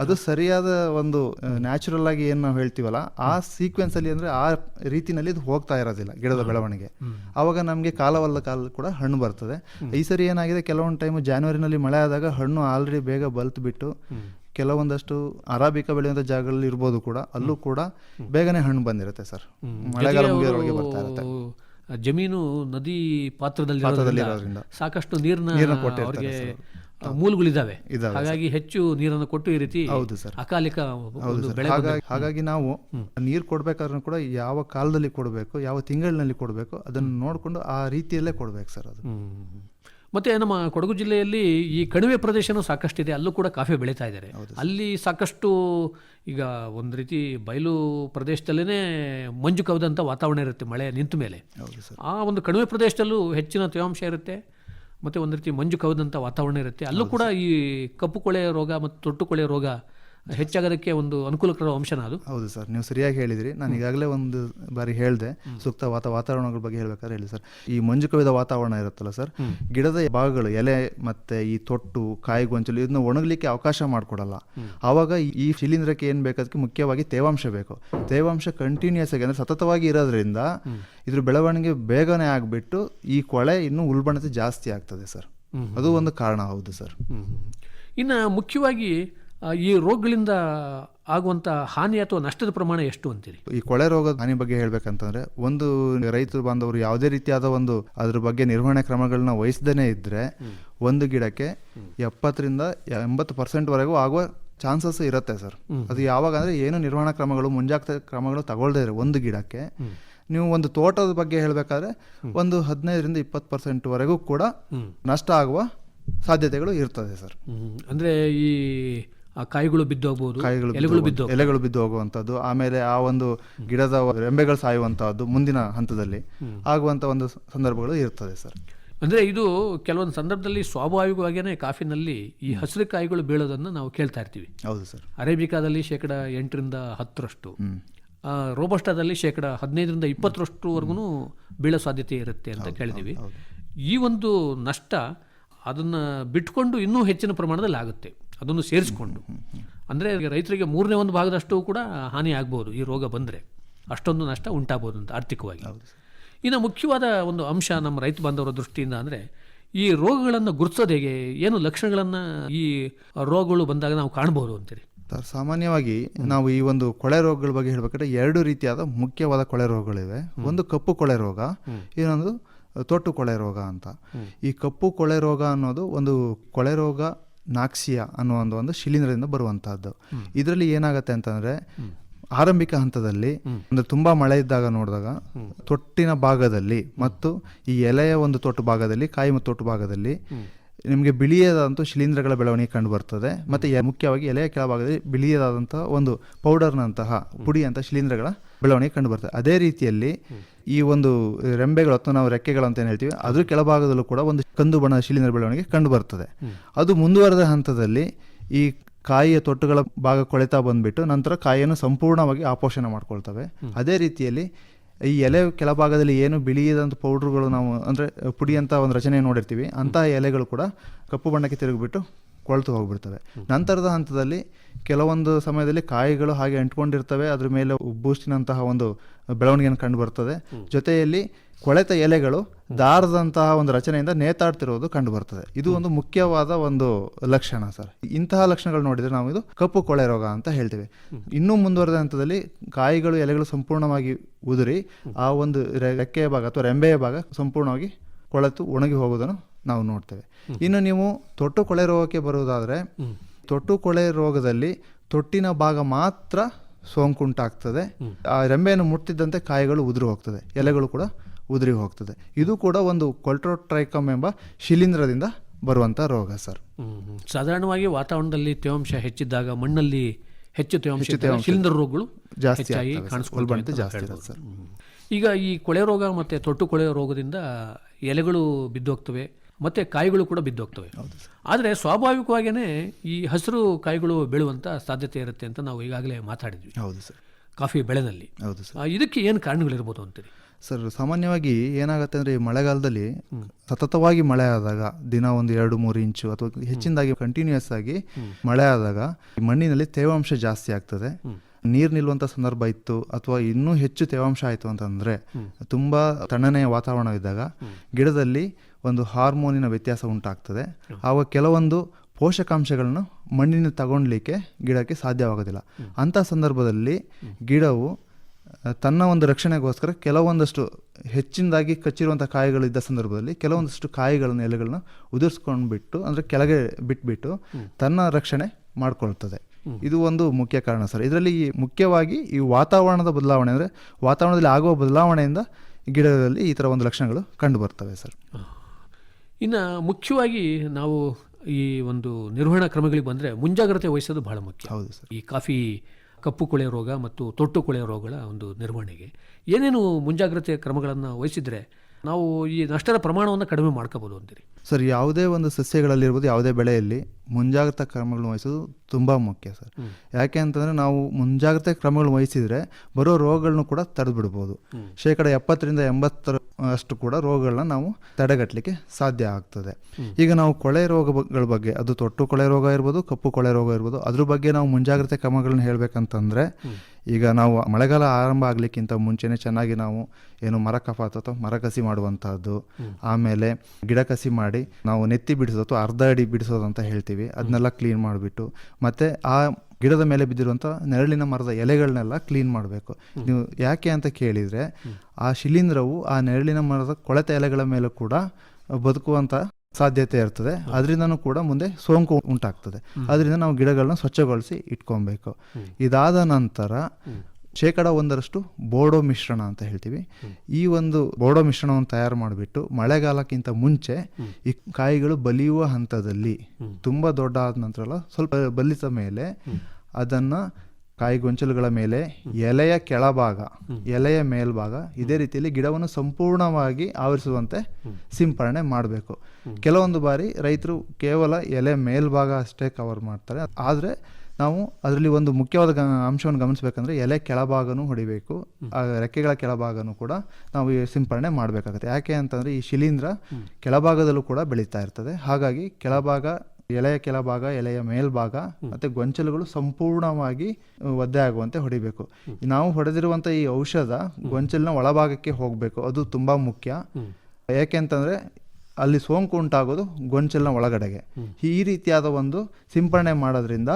ಅದು ಸರಿಯಾದ ಒಂದು ನ್ಯಾಚುರಲ್ ಆಗಿ ಏನು ನಾವು ಹೇಳ್ತೀವಲ್ಲ ಆ ಸೀಕ್ವೆನ್ಸ್ ಅಲ್ಲಿ ಅಂದ್ರೆ ಆ ರೀತಿನಲ್ಲಿ ಇದು ಹೋಗ್ತಾ ಇರೋದಿಲ್ಲ ಗಿಡದ ಬೆಳವಣಿಗೆ. ಆವಾಗ ನಮಗೆ ಕಾಲವಲ್ಲ ಕಾಲ ಕೂಡ ಹಣ್ಣು ಬರ್ತದೆ. ಈ ಸರಿ ಏನಾಗಿದೆ? ಕೆಲವೊಂದು ಟೈಮ್ ಜಾನ್ವರಿನಲ್ಲಿ ಮಳೆ ಆದಾಗ ಹಣ್ಣು ಆಲ್ರೆಡಿ ಬೇಗ ಬಲ್ತ್ ಬಿಟ್ಟು ಕೆಲವೊಂದಷ್ಟು ಅರಾಬಿಕ ಬೆಳೆಯುವಂತ ಜಾಗಗಳಲ್ಲಿ ಇರ್ಬೋದು ಕೂಡ ಅಲ್ಲೂ ಕೂಡ ಬೇಗನೆ ಹಣ್ಣು ಬಂದಿರುತ್ತೆ ಸರ್. ಮಳೆಗಾಲ ಜೊತೆಗೆ ಮುಗಿಯೋದ್ರೊಳಗೆ ಬರ್ತಾ ಇರುತ್ತೆ. ಜಮೀನು ನದಿ ಪಾತ್ರದಲ್ಲಿ ಸಾಕಷ್ಟು ನೀರಿನ ನೀರನ್ನ ಕೊಟ್ಟಿರ್ತಾರೆ. ಮೂಲಗಳಿದ್ದಾವೆ. ಹಾಗಾಗಿ ಹೆಚ್ಚು ನೀರನ್ನು ಕೊಟ್ಟು ಈ ರೀತಿ ಹೌದು ಸರ್. ಅಕಾಲಿಕ ಹಾಗಾಗಿ ಹಾಗಾಗಿ ನಾವು ನೀರು ಕೊಡ್ಬೇಕಾದ್ರೂ ಕೂಡ ಯಾವ ಕಾಲದಲ್ಲಿ ಕೊಡಬೇಕು ಯಾವ ತಿಂಗಳಿನಲ್ಲಿ ಕೊಡಬೇಕು ಅದನ್ನು ನೋಡಿಕೊಂಡು ಆ ರೀತಿಯಲ್ಲೇ ಕೊಡ್ಬೇಕು ಸರ್ ಅದು. ಮತ್ತೆ ನಮ್ಮ ಕೊಡಗು ಜಿಲ್ಲೆಯಲ್ಲಿ ಈ ಕಣಿವೆ ಪ್ರದೇಶನೂ ಸಾಕಷ್ಟಿದೆ. ಅಲ್ಲೂ ಕೂಡ ಕಾಫಿ ಬೆಳೀತಾ ಇದ್ದಾರೆ. ಅಲ್ಲಿ ಸಾಕಷ್ಟು ಈಗ ಒಂದು ರೀತಿ ಬಯಲು ಪ್ರದೇಶದಲ್ಲೇ ಮಂಜು ಕವಿದಂಥ ವಾತಾವರಣ ಇರುತ್ತೆ ಮಳೆ ನಿಂತ ಮೇಲೆ. ಆ ಒಂದು ಕಣಿವೆ ಪ್ರದೇಶದಲ್ಲೂ ಹೆಚ್ಚಿನ ತೇವಾಂಶ ಇರುತ್ತೆ. ಮತ್ತು ಒಂದು ರೀತಿ ಮಂಜು ಕವಿದಂಥ ವಾತಾವರಣ ಇರುತ್ತೆ. ಅಲ್ಲೂ ಕೂಡ ಈ ಕಪ್ಪು ಕೊಳೆ ರೋಗ ಮತ್ತು ತೊಟ್ಟು ಕೊಳೆ ರೋಗ ಹೆಚ್ಚಾಗೋದಕ್ಕೆ ಒಂದು ಅನುಕೂಲಕರ ಅಂಶನ ಅದು? ಹೌದು ಸರ್ ನೀವು ಸರಿಯಾಗಿ ಹೇಳಿದ್ರಿ. ನಾನು ಈಗಾಗಲೇ ಒಂದು ಬಾರಿ ಹೇಳಿದೆ ಸೂಕ್ತ ವಾತ ವಾತಾವರಣಗಳ ಬಗ್ಗೆ ಹೇಳ್ಬೇಕಾದ್ರೆ ಹೇಳಿ ಸರ್. ಈ ಮಂಜು ಕವಿದ ವಾತಾವರಣ ಇರುತ್ತಲ್ಲ ಸರ್ ಗಿಡದ ಭಾಗಗಳು ಎಲೆ ಮತ್ತೆ ಈ ತೊಟ್ಟು ಕಾಯಿ ಗೊಂಚಲು ಇದನ್ನ ಒಣಗಲಿಕ್ಕೆ ಅವಕಾಶ ಮಾಡಿಕೊಡಲ್ಲ. ಆವಾಗ ಈ ಶಿಲೀಂಧ್ರಕ್ಕೆ ಏನು ಬೇಕಾದಕ್ಕೆ ಮುಖ್ಯವಾಗಿ ತೇವಾಂಶ ಬೇಕು. ತೇವಾಂಶ ಕಂಟಿನ್ಯೂಸ್ ಆಗಿ ಅಂದ್ರೆ ಸತತವಾಗಿ ಇರೋದ್ರಿಂದ ಇದ್ರ ಬೆಳವಣಿಗೆ ಬೇಗನೆ ಆಗ್ಬಿಟ್ಟು ಈ ಕೊಳೆ ಇನ್ನು ಉಲ್ಬಣತೆ ಜಾಸ್ತಿ ಆಗ್ತದೆ ಸರ್. ಅದು ಒಂದು ಕಾರಣ ಹೌದು ಸರ್. ಇನ್ನು ಮುಖ್ಯವಾಗಿ ಈ ರೋಗಗಳಿಂದ ಆಗುವಂಥ ಹಾನಿ ಅಥವಾ ನಷ್ಟದ ಪ್ರಮಾಣ ಎಷ್ಟು ಅಂತೀರಿ? ಈ ಕೊಳೆ ರೋಗದ ಹಾನಿ ಬಗ್ಗೆ ಹೇಳ್ಬೇಕಂತಂದ್ರೆ ಒಂದು ರೈತರು ಬಾಂಧವರು ಯಾವುದೇ ರೀತಿಯಾದ ಒಂದು ಅದ್ರ ಬಗ್ಗೆ ನಿರ್ವಹಣೆ ಕ್ರಮಗಳನ್ನ ವಹಿಸದೇ ಇದ್ರೆ ಒಂದು ಗಿಡಕ್ಕೆ ಎಪ್ಪತ್ತರಿಂದ ಎಂಬತ್ತು ಪರ್ಸೆಂಟ್ ವರೆಗೂ ಆಗುವ ಚಾನ್ಸಸ್ ಇರುತ್ತೆ ಸರ್. ಅದು ಯಾವಾಗ ಅಂದ್ರೆ ಏನು ನಿರ್ವಹಣಾ ಕ್ರಮಗಳು ಮುಂಜಾಗ್ರತೆ ಕ್ರಮಗಳು ತಗೊಳ್ದೇ ಇರೋ ಒಂದು ಗಿಡಕ್ಕೆ. ನೀವು ಒಂದು ತೋಟದ ಬಗ್ಗೆ ಹೇಳಬೇಕಾದ್ರೆ ಒಂದು ಹದಿನೈದರಿಂದ ಇಪ್ಪತ್ತು ಪರ್ಸೆಂಟ್ ವರೆಗೂ ಕೂಡ ನಷ್ಟ ಆಗುವ ಸಾಧ್ಯತೆಗಳು ಇರ್ತದೆ ಸರ್. ಅಂದರೆ ಈ ಆ ಕಾಯಿಗಳು ಬಿದ್ದೋಗ್ಬೋದು ಕಾಯಿಗಳು ಎಲೆಗಳು ಬಿದ್ದು ಎಲೆಗಳು ಬಿದ್ದು ಹೋಗುವಂಥದ್ದು ಆಮೇಲೆ ಆ ಒಂದು ಗಿಡದ ರೆಂಬೆಗಳು ಸಾಯುವಂತಹದ್ದು ಮುಂದಿನ ಹಂತದಲ್ಲಿ ಆಗುವಂತ ಒಂದು ಸಂದರ್ಭಗಳು ಇರ್ತದೆ ಸರ್. ಅಂದ್ರೆ ಇದು ಕೆಲವೊಂದು ಸಂದರ್ಭದಲ್ಲಿ ಸ್ವಾಭಾವಿಕವಾಗಿಯೇ ಕಾಫಿನಲ್ಲಿ ಈ ಹಸಿರು ಕಾಯಿಗಳು ಬೀಳೋದನ್ನು ನಾವು ಕೇಳ್ತಾ ಇರ್ತೀವಿ. ಹೌದು ಸರ್. ಅರೇಬಿಕಾದಲ್ಲಿ ಶೇಕಡ ಎಂಟರಿಂದ ಹತ್ತರಷ್ಟು ರೋಬಸ್ಟಾದಲ್ಲಿ ಶೇಕಡ ಹದಿನೈದರಿಂದ ಇಪ್ಪತ್ತರಷ್ಟುವರೆಗೂ ಬೀಳೋ ಸಾಧ್ಯತೆ ಇರುತ್ತೆ ಅಂತ ಕೇಳಿದ್ದೀವಿ. ಈ ಒಂದು ನಷ್ಟ ಅದನ್ನು ಬಿಟ್ಕೊಂಡು ಇನ್ನೂ ಹೆಚ್ಚಿನ ಪ್ರಮಾಣದಲ್ಲಿ ಆಗುತ್ತೆ. ಅದನ್ನು ಸೇರಿಸ್ಕೊಂಡು. ಅಂದರೆ ರೈತರಿಗೆ ಮೂರನೇ ಒಂದು ಭಾಗದಷ್ಟು ಕೂಡ ಹಾನಿ ಆಗ್ಬೋದು ಈ ರೋಗ ಬಂದರೆ. ಅಷ್ಟೊಂದು ನಷ್ಟ ಉಂಟಾಗ್ಬೋದು ಅಂತ ಆರ್ಥಿಕವಾಗಿ. ಇನ್ನು ಮುಖ್ಯವಾದ ಒಂದು ಅಂಶ ನಮ್ಮ ರೈತ ಬಾಂಧವರ ದೃಷ್ಟಿಯಿಂದ ಅಂದರೆ ಈ ರೋಗಗಳನ್ನು ಗುರುತಿಸೋದು ಹೇಗೆ? ಏನು ಲಕ್ಷಣಗಳನ್ನು ಈ ರೋಗಗಳು ಬಂದಾಗ ನಾವು ಕಾಣ್ಬೋದು ಅಂತೇಳಿ ಸರ್ ಸಾಮಾನ್ಯವಾಗಿ ನಾವು ಈ ಒಂದು ಕೊಳೆ ರೋಗಗಳ ಬಗ್ಗೆ ಹೇಳ್ಬೇಕಾದ್ರೆ ಎರಡು ರೀತಿಯಾದ ಮುಖ್ಯವಾದ ಕೊಳೆ ರೋಗಗಳಿವೆ. ಒಂದು ಕಪ್ಪು ಕೊಳೆ ರೋಗ ಇನ್ನೊಂದು ತೊಟ್ಟು ಕೊಳೆ ರೋಗ ಅಂತ. ಈ ಕಪ್ಪು ಕೊಳೆ ರೋಗ ಅನ್ನೋದು ಒಂದು ಕೊಳೆ ರೋಗ ನಾಕ್ಸಿಯಾ ಅನ್ನೋ ಒಂದು ಒಂದು ಶಿಲೀಂಧ್ರದಿಂದ ಬರುವಂತಹದ್ದು. ಇದರಲ್ಲಿ ಏನಾಗುತ್ತೆ ಅಂತಂದ್ರೆ ಆರಂಭಿಕ ಹಂತದಲ್ಲಿ ಅಂದ್ರೆ ತುಂಬಾ ಮಳೆ ಇದ್ದಾಗ ನೋಡಿದಾಗ ತೊಟ್ಟಿನ ಭಾಗದಲ್ಲಿ ಮತ್ತು ಈ ಎಲೆಯ ಒಂದು ತೊಟ್ಟು ಭಾಗದಲ್ಲಿ ಕಾಯಿ ಮತ್ತು ತೊಟ್ಟು ಭಾಗದಲ್ಲಿ ನಿಮಗೆ ಬಿಳಿಯದಾದಂಥ ಶಿಲೀಂಧ್ರಗಳ ಬೆಳವಣಿಗೆ ಕಂಡು ಬರ್ತದೆ. ಮತ್ತೆ ಮುಖ್ಯವಾಗಿ ಎಲೆಯ ಕೆಳಭಾಗದಲ್ಲಿ ಬಿಳಿಯದಾದಂತಹ ಒಂದು ಪೌಡರ್ನಂತಹ ಪುಡಿಯಂತಹ ಶಿಲೀಂಧ್ರಗಳ ಬೆಳವಣಿಗೆ ಕಂಡು ಬರ್ತದೆ. ಅದೇ ರೀತಿಯಲ್ಲಿ ಈ ಒಂದು ರೆಂಬೆಗಳು ಅಥವಾ ನಾವು ರೆಕ್ಕೆಗಳು ಅಂತ ಏನು ಹೇಳ್ತೀವಿ ಅದ್ರ ಕೆಳಭಾಗದಲ್ಲೂ ಕೂಡ ಒಂದು ಕಂದು ಬಣ್ಣದ ಶಿಲೀಂಧ್ರ ಬೆಳವಣಿಗೆ ಕಂಡು ಬರ್ತದೆ. ಅದು ಮುಂದುವರೆದ ಹಂತದಲ್ಲಿ ಈ ಕಾಯಿಯ ತೊಟ್ಟುಗಳ ಭಾಗ ಕೊಳೆತಾ ಬಂದ್ಬಿಟ್ಟು ನಂತರ ಕಾಯಿಯನ್ನು ಸಂಪೂರ್ಣವಾಗಿ ಆಪೋಷಣೆ ಮಾಡ್ಕೊಳ್ತವೆ. ಅದೇ ರೀತಿಯಲ್ಲಿ ಈ ಎಲೆ ಕೆಳಭಾಗದಲ್ಲಿ ಏನು ಬಿಳಿಯದಂಥ ಪೌಡ್ರುಗಳು ನಾವು ಅಂದರೆ ಪುಡಿ ಅಂತ ಒಂದು ರಚನೆ ನೋಡಿರ್ತೀವಿ ಅಂತಹ ಎಲೆಗಳು ಕೂಡ ಕಪ್ಪು ಬಣ್ಣಕ್ಕೆ ತಿರುಗಿಬಿಟ್ಟು ಕೊಳ್ತು ಹೋಗ್ಬಿಡ್ತವೆ ನಂತರದ ಹಂತದಲ್ಲಿ ಕೆಲವೊಂದು ಸಮಯದಲ್ಲಿ ಕಾಯಿಗಳು ಹಾಗೆ ಅಂಟ್ಕೊಂಡಿರ್ತವೆ ಅದ್ರ ಮೇಲೆ ಬೂಸ್ಟಿನಂತಹ ಒಂದು ಬೆಳವಣಿಗೆಯನ್ನು ಕಂಡು ಬರ್ತದೆ ಜೊತೆಯಲ್ಲಿ ಕೊಳೆತ ಎಲೆಗಳು ದಾರದಂತಹ ಒಂದು ರಚನೆಯಿಂದ ನೇತಾಡ್ತಿರೋದು ಕಂಡು ಬರ್ತದೆ ಇದು ಒಂದು ಮುಖ್ಯವಾದ ಒಂದು ಲಕ್ಷಣ ಸರ್. ಇಂತಹ ಲಕ್ಷಣಗಳು ನೋಡಿದ್ರೆ ನಾವು ಇದು ಕಪ್ಪು ಕೊಳೆ ರೋಗ ಅಂತ ಹೇಳ್ತೇವೆ. ಇನ್ನೂ ಮುಂದುವರೆದ ಹಂತದಲ್ಲಿ ಕಾಯಿಗಳು ಎಲೆಗಳು ಸಂಪೂರ್ಣವಾಗಿ ಉದುರಿ ಆ ಒಂದು ರೆ- ರೆಕ್ಕೆಯ ಭಾಗ ಅಥವಾ ರೆಂಬೆಯ ಭಾಗ ಸಂಪೂರ್ಣವಾಗಿ ಕೊಳೆತು ಒಣಗಿ ಹೋಗೋದನ್ನು ನಾವು ನೋಡ್ತೇವೆ. ಇನ್ನು ನೀವು ತೊಟ್ಟು ಕೊಳೆ ರೋಗಕ್ಕೆ ಬರುವುದಾದರೆ ತೊಟ್ಟು ಕೊಳೆ ರೋಗದಲ್ಲಿ ತೊಟ್ಟಿನ ಭಾಗ ಮಾತ್ರ ಸೋಂಕುಂಟಾಗ್ತದೆ. ಆ ರೆಂಬೆಯನ್ನು ಮುಟ್ಟಿದ್ದಂತೆ ಕಾಯಿಗಳು ಉದುರಿ ಹೋಗ್ತದೆ. ಎಲೆಗಳು ಕೂಡ ಉದುರಿ ಹೋಗ್ತದೆ. ಇದು ಕೂಡ ಒಂದು ಕೊಲ್ಟ್ರೋಟ್ರೈಕಮ್ ಎಂಬ ಶಿಲೀಂಧ್ರದಿಂದ ಬರುವಂಥ ರೋಗ ಸರ್. ಸಾಧಾರಣವಾಗಿ ವಾತಾವರಣದಲ್ಲಿ ತೇವಾಂಶ ಹೆಚ್ಚಿದ್ದಾಗ ಮಣ್ಣಲ್ಲಿ ಹೆಚ್ಚು ತೇವಾಂಶ ಶಿಲೀಂಧ್ರ ರೋಗಗಳು ಜಾಸ್ತಿ ಕಾಣಿಸ್ಕೊಳ್ಬಂತೆ ಜಾಸ್ತಿ. ಸರ್. ಈಗ ಈ ಕೊಳೆ ರೋಗ ಮತ್ತು ತೊಟ್ಟು ಕೊಳೆ ರೋಗದಿಂದ ಎಲೆಗಳು ಬಿದ್ದೋಗ್ತವೆ. ಮತ್ತು ಕಾಯಿಗಳು ಕೂಡ ಬಿದ್ದೋಗ್ತವೆ. ಆದರೆ ಸ್ವಾಭಾವಿಕವಾಗಿಯೇ ಈ ಹಸಿರು ಕಾಯಿಗಳು ಬೆಳೆಯುವಂಥ ಸಾಧ್ಯತೆ ಇರುತ್ತೆ ಅಂತ ನಾವು ಈಗಾಗಲೇ ಮಾತಾಡಿದ್ವಿ. ಹೌದು ಸರ್. ಕಾಫಿ ಬೆಳೆನಲ್ಲಿ. ಹೌದು ಸರ್. ಇದಕ್ಕೆ ಏನು ಕಾರಣಗಳಿರ್ಬೋದು ಅಂತೀರಿ? ಸರ್ ಸಾಮಾನ್ಯವಾಗಿ ಏನಾಗುತ್ತೆ ಅಂದರೆ ಈ ಮಳೆಗಾಲದಲ್ಲಿ ಸತತವಾಗಿ ಮಳೆ ಆದಾಗ ದಿನ ಒಂದು ಎರಡು ಮೂರು ಇಂಚು ಅಥವಾ ಹೆಚ್ಚಿನದಾಗಿ ಕಂಟಿನ್ಯೂಯಸ್ ಆಗಿ ಮಳೆ ಆದಾಗ ಮಣ್ಣಿನಲ್ಲಿ ತೇವಾಂಶ ಜಾಸ್ತಿ ಆಗ್ತದೆ. ನೀರು ನಿಲ್ಲುವಂಥ ಸಂದರ್ಭ ಇತ್ತು ಅಥವಾ ಇನ್ನೂ ಹೆಚ್ಚು ತೇವಾಂಶ ಆಯಿತು ಅಂತಂದರೆ ತುಂಬ ತಣ್ಣನೆಯ ವಾತಾವರಣ ಇದ್ದಾಗ ಗಿಡದಲ್ಲಿ ಒಂದು ಹಾರ್ಮೋನಿನ ವ್ಯತ್ಯಾಸ ಉಂಟಾಗ್ತದೆ. ಆವಾಗ ಕೆಲವೊಂದು ಪೋಷಕಾಂಶಗಳನ್ನು ಮಣ್ಣಿನ ತಗೊಳ್ಲಿಕ್ಕೆ ಗಿಡಕ್ಕೆ ಸಾಧ್ಯವಾಗೋದಿಲ್ಲ. ಅಂಥ ಸಂದರ್ಭದಲ್ಲಿ ಗಿಡವು ತನ್ನ ಒಂದು ರಕ್ಷಣೆಗೋಸ್ಕರ ಕೆಲವೊಂದಷ್ಟು ಹೆಚ್ಚಿನದಾಗಿ ಕಚ್ಚಿರುವಂಥ ಕಾಯಿಗಳಿದ್ದ ಸಂದರ್ಭದಲ್ಲಿ ಕೆಲವೊಂದಷ್ಟು ಕಾಯಿಗಳನ್ನು ಎಲೆಗಳನ್ನ ಉದುರಿಸ್ಕೊಂಡ್ಬಿಟ್ಟು ಅಂದರೆ ಕೆಳಗೆ ಬಿಟ್ಬಿಟ್ಟು ತನ್ನ ರಕ್ಷಣೆ ಮಾಡಿಕೊಳ್ತದೆ. ಇದು ಒಂದು ಮುಖ್ಯ ಕಾರಣ ಸರ್. ಇದರಲ್ಲಿ ಈ ಮುಖ್ಯವಾಗಿ ಈ ವಾತಾವರಣದ ಬದಲಾವಣೆ ಅಂದರೆ ವಾತಾವರಣದಲ್ಲಿ ಆಗುವ ಬದಲಾವಣೆಯಿಂದ ಗಿಡದಲ್ಲಿ ಈ ಥರ ಒಂದು ಲಕ್ಷಣಗಳು ಕಂಡು ಬರ್ತವೆ ಸರ್. ಇನ್ನು ಮುಖ್ಯವಾಗಿ ನಾವು ಈ ಒಂದು ನಿರ್ವಹಣಾ ಕ್ರಮಗಳಿಗೆ ಬಂದರೆ ಮುಂಜಾಗ್ರತೆ ವಹಿಸೋದು ಬಹಳ ಮುಖ್ಯ. ಹೌದು ಸರ್. ಈ ಕಾಫಿ ಕಪ್ಪು ಕೊಳೆ ರೋಗ ಮತ್ತು ತೊಟ್ಟು ಕೊಳೆ ರೋಗಗಳ ಒಂದು ನಿರ್ವಹಣೆಗೆ. ಏನೇನು ಮುಂಜಾಗ್ರತೆ ಕ್ರಮಗಳನ್ನು ವಹಿಸಿದರೆ ನಾವು ಈ ನಷ್ಟದ ಪ್ರಮಾಣವನ್ನು ಕಡಿಮೆ ಮಾಡ್ಕೋಬೋದು ಅಂತೀರಿ? ಸರ್ ಯಾವುದೇ ಒಂದು ಸಸ್ಯಗಳಲ್ಲಿರ್ಬೋದು ಯಾವುದೇ ಬೆಳೆಯಲ್ಲಿ ಮುಂಜಾಗ್ರತಾ ಕ್ರಮಗಳನ್ನು ವಹಿಸೋದು ತುಂಬ ಮುಖ್ಯ ಸರ್. ಯಾಕೆ ಅಂತಂದರೆ ನಾವು ಮುಂಜಾಗ್ರತೆ ಕ್ರಮಗಳನ್ನು ವಹಿಸಿದರೆ ಬರೋ ರೋಗಗಳನ್ನು ಕೂಡ ತಡೆದು ಬಿಡ್ಬೋದು ಶೇಕಡ ಎಪ್ಪತ್ತರಿಂದ ಎಂಬತ್ತರ ಅಷ್ಟು ಕೂಡ ರೋಗಗಳನ್ನ ನಾವು ತಡೆಗಟ್ಟಲಿಕ್ಕೆ ಸಾಧ್ಯ ಆಗ್ತದೆ. ಈಗ ನಾವು ಕೊಳೆ ರೋಗಗಳ ಬಗ್ಗೆ ಅದು ತೊಟ್ಟು ಕೊಳೆ ರೋಗ ಇರ್ಬೋದು ಕಪ್ಪು ಕೊಳೆ ರೋಗ ಇರ್ಬೋದು ಅದ್ರ ಬಗ್ಗೆ ನಾವು ಮುಂಜಾಗ್ರತೆ ಕ್ರಮಗಳನ್ನ ಹೇಳಬೇಕಂತಂದರೆ ಈಗ ನಾವು ಮಳೆಗಾಲ ಆರಂಭ ಆಗಲಿಕ್ಕಿಂತ ಮುಂಚೆನೆ ಚೆನ್ನಾಗಿ ನಾವು ಏನು ಮರ ಕಫಾತ್ ಅಥವಾ ಮರ ಕಸಿ ಮಾಡುವಂಥದ್ದು ಆಮೇಲೆ ಗಿಡ ಕಸಿ ಮಾಡಿ ನಾವು ನೆತ್ತಿ ಬಿಡಿಸೋದು ಅರ್ಧ ಅಡಿ ಬಿಡಿಸೋದು ಅಂತ ಹೇಳ್ತೀವಿ. ಅದನ್ನೆಲ್ಲ ಕ್ಲೀನ್ ಮಾಡಿಬಿಟ್ಟು ಮತ್ತೆ ಆ ಗಿಡದ ಮೇಲೆ ಬಿದ್ದಿರುವಂಥ ನೆರಳಿನ ಮರದ ಎಲೆಗಳನ್ನೆಲ್ಲ ಕ್ಲೀನ್ ಮಾಡಬೇಕು. ನೀವು ಯಾಕೆ ಅಂತ ಕೇಳಿದರೆ ಆ ಶಿಲೀಂಧ್ರವು ಆ ನೆರಳಿನ ಮರದ ಕೊಳೆತ ಎಲೆಗಳ ಮೇಲೂ ಕೂಡ ಬದುಕುವಂಥ ಸಾಧ್ಯತೆ ಇರ್ತದೆ. ಅದರಿಂದನೂ ಕೂಡ ಮುಂದೆ ಸೋಂಕು ಉಂಟಾಗ್ತದೆ. ಅದರಿಂದ ನಾವು ಗಿಡಗಳನ್ನ ಸ್ವಚ್ಛಗೊಳಿಸಿ ಇಟ್ಕೊಬೇಕು. ಇದಾದ ನಂತರ ಶೇಕಡ ಒಂದರಷ್ಟು ಬೋಡೋ ಮಿಶ್ರಣ ಅಂತ ಹೇಳ್ತೀವಿ. ಈ ಒಂದು ಬೋಡೋ ಮಿಶ್ರಣವನ್ನು ತಯಾರು ಮಾಡಿಬಿಟ್ಟು ಮಳೆಗಾಲಕ್ಕಿಂತ ಮುಂಚೆ ಈ ಕಾಯಿಗಳು ಬಲಿಯುವ ಹಂತದಲ್ಲಿ ತುಂಬ ದೊಡ್ಡ ಆದ ನಂತರ ಸ್ವಲ್ಪ ಬಲಿತ ಮೇಲೆ ಅದನ್ನ ಕಾಯಿ ಗೊಂಚಲುಗಳ ಮೇಲೆ ಎಲೆಯ ಕೆಳಭಾಗ ಎಲೆಯ ಮೇಲ್ಭಾಗ ಇದೇ ರೀತಿಯಲ್ಲಿ ಗಿಡವನ್ನು ಸಂಪೂರ್ಣವಾಗಿ ಆವರಿಸುವಂತೆ ಸಿಂಪರಣೆ ಮಾಡಬೇಕು. ಕೆಲವೊಂದು ಬಾರಿ ರೈತರು ಕೇವಲ ಎಲೆ ಮೇಲ್ಭಾಗ ಅಷ್ಟೇ ಕವರ್ ಮಾಡ್ತಾರೆ. ಆದರೆ ನಾವು ಅದರಲ್ಲಿ ಒಂದು ಮುಖ್ಯವಾದ ಗ ಅಂಶವನ್ನು ಗಮನಿಸಬೇಕಂದ್ರೆ ಎಲೆ ಕೆಳಭಾಗನೂ ಹೊಡಿಬೇಕು. ಆ ರೆಕ್ಕೆಗಳ ಕೆಳಭಾಗನೂ ಕೂಡ ನಾವು ಸಿಂಪರಣೆ ಮಾಡಬೇಕಾಗುತ್ತೆ. ಯಾಕೆ ಅಂತಂದರೆ ಈ ಶಿಲೀಂಧ್ರ ಕೆಳಭಾಗದಲ್ಲೂ ಕೂಡ ಬೆಳೀತಾ ಇರ್ತದೆ. ಹಾಗಾಗಿ ಕೆಳಭಾಗ ಎಲೆಯ ಕೆಳಭಾಗ ಎಲೆಯ ಮೇಲ್ಭಾಗ ಮತ್ತು ಗೊಂಚಲುಗಳು ಸಂಪೂರ್ಣವಾಗಿ ಒದ್ದೆ ಆಗುವಂತೆ ಹೊಡಿಬೇಕು. ನಾವು ಹೊಡೆದಿರುವಂಥ ಈ ಔಷಧ ಗೊಂಚಲಿನ ಒಳಭಾಗಕ್ಕೆ ಹೋಗಬೇಕು. ಅದು ತುಂಬ ಮುಖ್ಯ. ಯಾಕೆ ಅಂತಂದರೆ ಅಲ್ಲಿ ಸೋಂಕು ಉಂಟಾಗೋದು ಗೊಂಚಲಿನ ಒಳಗಡೆಗೆ. ಈ ರೀತಿಯಾದ ಒಂದು ಸಿಂಪರಣೆ ಮಾಡೋದ್ರಿಂದ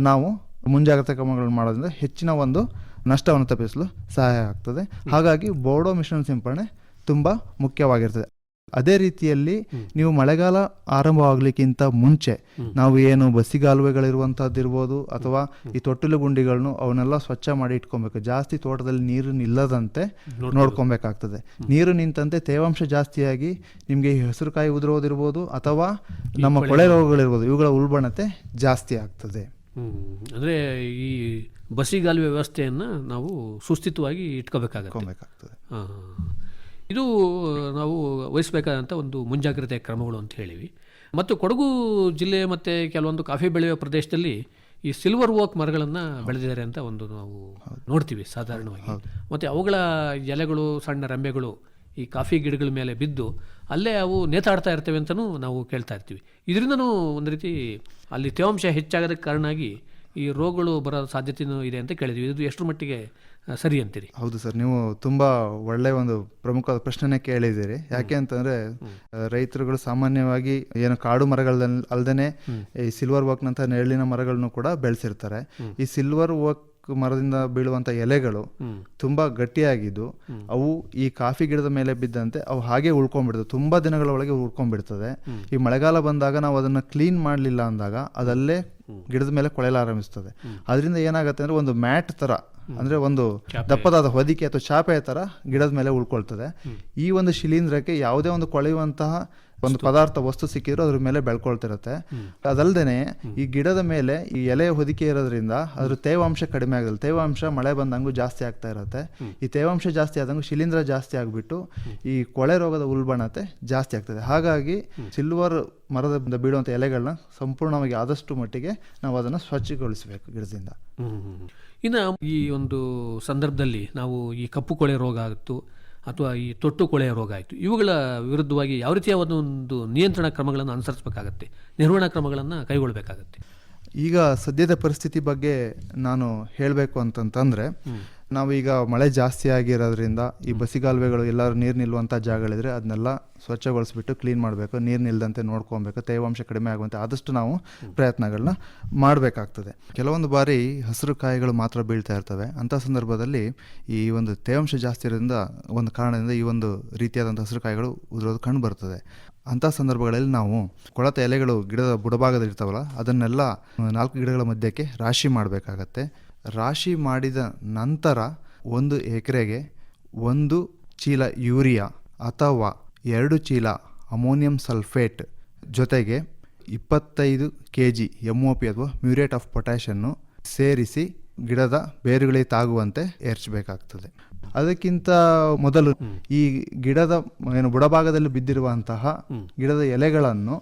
ನಾವು ಮುಂಜಾಗ್ರತಾ ಕ್ರಮಗಳನ್ನು ಮಾಡೋದ್ರಿಂದ ಹೆಚ್ಚಿನ ಒಂದು ನಷ್ಟವನ್ನು ತಪ್ಪಿಸಲು ಸಹಾಯ ಆಗ್ತದೆ. ಹಾಗಾಗಿ ಬೋರ್ಡೋ ಮಿಷನ್ ಸಿಂಪರಣೆ ತುಂಬ ಮುಖ್ಯವಾಗಿರ್ತದೆ. ಅದೇ ರೀತಿಯಲ್ಲಿ ನೀವು ಮಳೆಗಾಲ ಆರಂಭವಾಗಲಿಕ್ಕಿಂತ ಮುಂಚೆ ನಾವು ಏನು ಬಸಿಗಾಲುವೆಗಳಿರುವಂಥದ್ದು ಇರ್ಬೋದು ಅಥವಾ ಈ ತೊಟ್ಟಿಲು ಗುಂಡಿಗಳನ್ನು ಅವನ್ನೆಲ್ಲ ಸ್ವಚ್ಛ ಮಾಡಿ ಇಟ್ಕೊಬೇಕು. ಜಾಸ್ತಿ ತೋಟದಲ್ಲಿ ನೀರು ನಿಲ್ಲದಂತೆ ನೋಡ್ಕೊಬೇಕಾಗ್ತದೆ. ನೀರು ನಿಂತಂತೆ ತೇವಾಂಶ ಜಾಸ್ತಿಯಾಗಿ ನಿಮಗೆ ಈ ಹಸಿರುಕಾಯಿ ಉದುರೋದಿರ್ಬೋದು ಅಥವಾ ನಮ್ಮ ಕೊಳೆ ರೋಗಗಳಿರ್ಬೋದು ಇವುಗಳ ಉಲ್ಬಣತೆ ಜಾಸ್ತಿ ಆಗ್ತದೆ. ಅಂದರೆ ಈ ಬಸಿಗಾಲುವೆ ವ್ಯವಸ್ಥೆಯನ್ನು ನಾವು ಸುಸ್ಥಿತವಾಗಿ ಇಟ್ಕೋಬೇಕಾಗುತ್ತೆ. ಇದು ನಾವು ವಹಿಸಬೇಕಾದಂಥ ಒಂದು ಮುಂಜಾಗ್ರತೆ ಕ್ರಮಗಳು ಅಂತ ಹೇಳಿವಿ. ಮತ್ತು ಕೊಡಗು ಜಿಲ್ಲೆ ಮತ್ತು ಕೆಲವೊಂದು ಕಾಫಿ ಬೆಳೆಯುವ ಪ್ರದೇಶದಲ್ಲಿ ಈ ಸಿಲ್ವರ್ ವಾಕ್ ಮರಗಳನ್ನು ಬೆಳೆದಿದ್ದಾರೆ ಅಂತ ಒಂದು ನಾವು ನೋಡ್ತೀವಿ ಸಾಧಾರಣವಾಗಿ. ಮತ್ತು ಅವುಗಳ ಎಲೆಗಳು ಸಣ್ಣ ರೆಂಬೆಗಳು ಈ ಕಾಫಿ ಗಿಡಗಳ ಮೇಲೆ ಬಿದ್ದು ಅಲ್ಲೇ ಅವು ನೇತಾಡ್ತಾ ಇರ್ತವೆ ಅಂತಲೂ ನಾವು ಕೇಳ್ತಾ ಇರ್ತೀವಿ. ಇದರಿಂದನೂ ಒಂದು ರೀತಿ ಅಲ್ಲಿ ತೇವಾಂಶ ಹೆಚ್ಚಾಗೋದಕ್ಕೆ ಕಾರಣ ಆಗಿ ಈ ರೋಗಗಳು ಬರೋ ಸಾಧ್ಯತೆಯೂ ಇದೆ ಅಂತ ಕೇಳಿದ್ವಿ. ಇದು ಎಷ್ಟು ಮಟ್ಟಿಗೆ ಸರಿ ಅಂತೀರಿ. ಹೌದು ಸರ್ ನೀವು ತುಂಬಾ ಒಳ್ಳೆ ಒಂದು ಪ್ರಮುಖ ಪ್ರಶ್ನೆನೇ ಕೇಳಿದ್ದೀರಿ. ಯಾಕೆ ಅಂತಂದ್ರೆ ರೈತರುಗಳು ಸಾಮಾನ್ಯವಾಗಿ ಏನು ಕಾಡು ಮರಗಳ ಅಲ್ದೇನೆ ಈ ಸಿಲ್ವರ್ ವರ್ಕ್ ನಂತಹ ನೆರಳಿನ ಮರಗಳನ್ನು ಕೂಡ ಬೆಳೆಸಿರ್ತಾರೆ. ಈ ಸಿಲ್ವರ್ ವರ್ಕ್ ಮರದಿಂದ ಬೀಳುವಂತ ಎಲೆಗಳು ತುಂಬಾ ಗಟ್ಟಿಯಾಗಿದ್ದು ಅವು ಈ ಕಾಫಿ ಗಿಡದ ಮೇಲೆ ಬಿದ್ದಂತೆ ಅವು ಹಾಗೆ ಉಳ್ಕೊಂಡ್ಬಿಡ್ತದೆ. ತುಂಬಾ ದಿನಗಳ ಒಳಗೆ ಉಳ್ಕೊಂಡ್ಬಿಡ್ತದೆ. ಈ ಮಳೆಗಾಲ ಬಂದಾಗ ನಾವು ಅದನ್ನ ಕ್ಲೀನ್ ಮಾಡಲಿಲ್ಲ ಅಂದಾಗ ಅದಲ್ಲೇ ಗಿಡದ ಮೇಲೆ ಕೊಳೆಯಲು ಆರಂಭಿಸ್ತದೆ. ಅದರಿಂದ ಏನಾಗುತ್ತೆ ಅಂದರೆ ಒಂದು ಮ್ಯಾಟ್ ಥರ ಅಂದರೆ ಒಂದು ದಪ್ಪದಾದ ಹೊದಿಕೆ ಅಥವಾ ಚಾಪೆಯ ಥರ ಗಿಡದ ಮೇಲೆ ಉಳ್ಕೊಳ್ತದೆ. ಈ ಒಂದು ಶಿಲೀಂಧ್ರಕ್ಕೆ ಯಾವುದೇ ಒಂದು ಕೊಳೆಯುವಂತಹ ಒಂದು ಪದಾರ್ಥ ವಸ್ತು ಸಿಕ್ಕಿದ್ರು ಅದ್ರ ಮೇಲೆ ಬೆಳ್ಕೊಳ್ತಿರುತ್ತೆ. ಅದಲ್ದೇನೆ ಈ ಗಿಡದ ಮೇಲೆ ಈ ಎಲೆ ಹೊದಿಕೆ ಇರೋದ್ರಿಂದ ಅದ್ರ ತೇವಾಂಶ ಕಡಿಮೆ ಆಗಲ್ಲ ತೇವಾಂಶ ಮಳೆ ಬಂದಂಗೂ ಜಾಸ್ತಿ ಆಗ್ತಾ ಇರುತ್ತೆ. ಈ ತೇವಾಂಶ ಜಾಸ್ತಿ ಆದಂಗೂ ಶಿಲೀಂಧ್ರ ಜಾಸ್ತಿ ಆಗಿಬಿಟ್ಟು ಈ ಕೊಳೆ ರೋಗದ ಉಲ್ಬಣತೆ ಜಾಸ್ತಿ ಆಗ್ತದೆ. ಹಾಗಾಗಿ ಸಿಲ್ವರ್ ಮರದ ಬೀಳುವಂಥ ಎಲೆಗಳನ್ನ ಸಂಪೂರ್ಣವಾಗಿ ಆದಷ್ಟು ಮಟ್ಟಿಗೆ ನಾವು ಅದನ್ನು ಸ್ವಚ್ಛಗೊಳಿಸಬೇಕು ಗಿಡದಿಂದ. ಇನ್ನು ಈ ಒಂದು ಸಂದರ್ಭದಲ್ಲಿ ನಾವು ಈ ಕಪ್ಪು ಕೊಳೆ ರೋಗ ಆಗಿತ್ತು ಅಥವಾ ಈ ತೊಟ್ಟು ಕೊಳೆಯ ರೋಗ ಆಯಿತು. ಇವುಗಳ ವಿರುದ್ಧವಾಗಿ ಯಾವ ರೀತಿಯ ಒಂದು ನಿಯಂತ್ರಣ ಕ್ರಮಗಳನ್ನು ಅನುಸರಿಸಬೇಕಾಗತ್ತೆ? ನಿರ್ವಹಣಾ ಕ್ರಮಗಳನ್ನು ಕೈಗೊಳ್ಳಬೇಕಾಗತ್ತೆ? ಈಗ ಸದ್ಯದ ಪರಿಸ್ಥಿತಿ ಬಗ್ಗೆ ನಾನು ಹೇಳಬೇಕು ಅಂತಂತಂದ್ರೆ ನಾವೀಗ ಮಳೆ ಜಾಸ್ತಿ ಆಗಿರೋದ್ರಿಂದ ಈ ಬಸಿಗಾಲುವೆಗಳು ಎಲ್ಲರೂ ನೀರು ನಿಲ್ಲುವಂಥ ಜಾಗಗಳಿದ್ರೆ ಅದನ್ನೆಲ್ಲ ಸ್ವಚ್ಛಗೊಳಿಸ್ಬಿಟ್ಟು ಕ್ಲೀನ್ ಮಾಡಬೇಕು ನೀರು ನಿಲ್ಲದಂತೆ ನೋಡ್ಕೊಬೇಕು ತೇವಾಂಶ ಕಡಿಮೆ ಆಗುವಂತೆ ಆದಷ್ಟು ನಾವು ಪ್ರಯತ್ನಗಳನ್ನ ಮಾಡಬೇಕಾಗ್ತದೆ. ಕೆಲವೊಂದು ಬಾರಿ ಹಸಿರು ಕಾಯಿಗಳು ಮಾತ್ರ ಬೀಳ್ತಾ ಇರ್ತವೆ. ಅಂಥ ಸಂದರ್ಭದಲ್ಲಿ ಈ ಒಂದು ತೇವಾಂಶ ಜಾಸ್ತಿ ಇರೋದ್ರಿಂದ ಒಂದು ಕಾರಣದಿಂದ ಈ ಒಂದು ರೀತಿಯಾದಂಥ ಹಸಿರು ಕಾಯಿಗಳು ಉದುರೋದು ಕಂಡು ಬರ್ತದೆ. ಅಂಥ ಸಂದರ್ಭಗಳಲ್ಲಿ ನಾವು ಕೊಳತ ಎಲೆಗಳು ಗಿಡದ ಬುಡಭಾಗದಲ್ಲಿ ಇರ್ತಾವಲ್ಲ ಅದನ್ನೆಲ್ಲ ನಾಲ್ಕು ಗಿಡಗಳ ಮಧ್ಯಕ್ಕೆ ರಾಶಿ ಮಾಡಬೇಕಾಗತ್ತೆ. ರಾಶಿ ಮಾಡಿದ ನಂತರ ಒಂದು ಎಕರೆಗೆ ಒಂದು ಚೀಲ ಯೂರಿಯಾ ಅಥವಾ ಎರಡು ಚೀಲ ಅಮೋನಿಯಂ ಸಲ್ಫೇಟ್ ಜೊತೆಗೆ ಇಪ್ಪತ್ತೈದು K G M O P ಅಥವಾ ಮ್ಯೂರೇಟ್ ಆಫ್ ಪೊಟ್ಯಾಷನ್ನು ಸೇರಿಸಿ ಗಿಡದ ಬೇರುಗಳಿಗೆ ತಾಗುವಂತೆ ಏರ್ಚಬೇಕಾಗ್ತದೆ. ಅದಕ್ಕಿಂತ ಮೊದಲು ಈ ಗಿಡದ ಏನು ಬುಡಭಾಗದಲ್ಲಿ ಬಿದ್ದಿರುವಂತಹ ಗಿಡದ ಎಲೆಗಳನ್ನು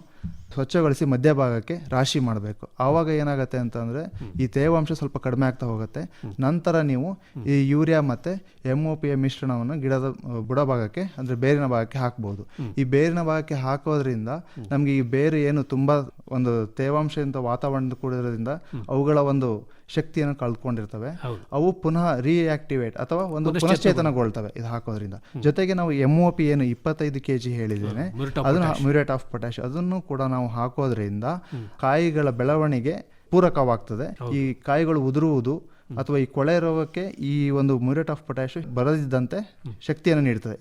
ಸ್ವಚ್ಛಗೊಳಿಸಿ ಮಧ್ಯಭಾಗಕ್ಕೆ ರಾಶಿ ಮಾಡಬೇಕು. ಆವಾಗ ಏನಾಗುತ್ತೆ ಅಂತಂದರೆ ಈ ತೇವಾಂಶ ಸ್ವಲ್ಪ ಕಡಿಮೆ ಆಗ್ತಾ ಹೋಗುತ್ತೆ. ನಂತರ ನೀವು ಈ ಯೂರಿಯಾ ಮತ್ತು ಎಂ ಒ ಪಿಯ ಮಿಶ್ರಣವನ್ನು ಗಿಡದ ಬುಡ ಬುಡಭಾಗಕ್ಕೆ ಅಂದರೆ ಬೇರಿನ ಭಾಗಕ್ಕೆ ಹಾಕ್ಬೋದು. ಈ ಬೇರಿನ ಭಾಗಕ್ಕೆ ಹಾಕೋದ್ರಿಂದ ನಮಗೆ ಈ ಬೇರು ಏನು ತುಂಬ ಒಂದು ತೇವಾಂಶದಿಂದ ವಾತಾವರಣದ ಕೂಡಿರೋದ್ರಿಂದ ಅವುಗಳ ಒಂದು ಶಕ್ತಿಯನ್ನು ಕಳ್ಕೊಂಡಿರ್ತವೆ. ಅವು ಪುನಃ ರಿಯಾಕ್ಟಿವೇಟ್ ಅಥವಾ ಒಂದು ಪುನಶ್ಚೇತನಗೊಳ್ತವೆ ಇದು ಹಾಕೋದ್ರಿಂದ. ಜೊತೆಗೆ ನಾವು ಎಂ ಒ ಪಿ ಏನು ಇಪ್ಪತ್ತೈದು ಕೆ ಜಿ ಹೇಳಿದ್ದೇನೆ ಅದನ್ನು ಮ್ಯೂರೇಟ್ ಆಫ್ ಪೊಟ್ಯಾಶ್ ಅದನ್ನು ಕೂಡ ನಾವು ಹಾಕೋದ್ರಿಂದ ಕಾಯಿಗಳ ಬೆಳವಣಿಗೆ ಪೂರಕವಾಗ್ತದೆ. ಈ ಕಾಯಿಗಳು ಉದುರುವುದು ಅಥವಾ ಈ ಕೊಳೆ ರೋಗಕ್ಕೆ ಈ ಒಂದು ಮ್ಯೂರೇಟ್ ಆಫ್ ಪೊಟ್ಯಾಶ್ ಬರದಿದ್ದಂತೆ ಶಕ್ತಿಯನ್ನು ನೀಡುತ್ತದೆ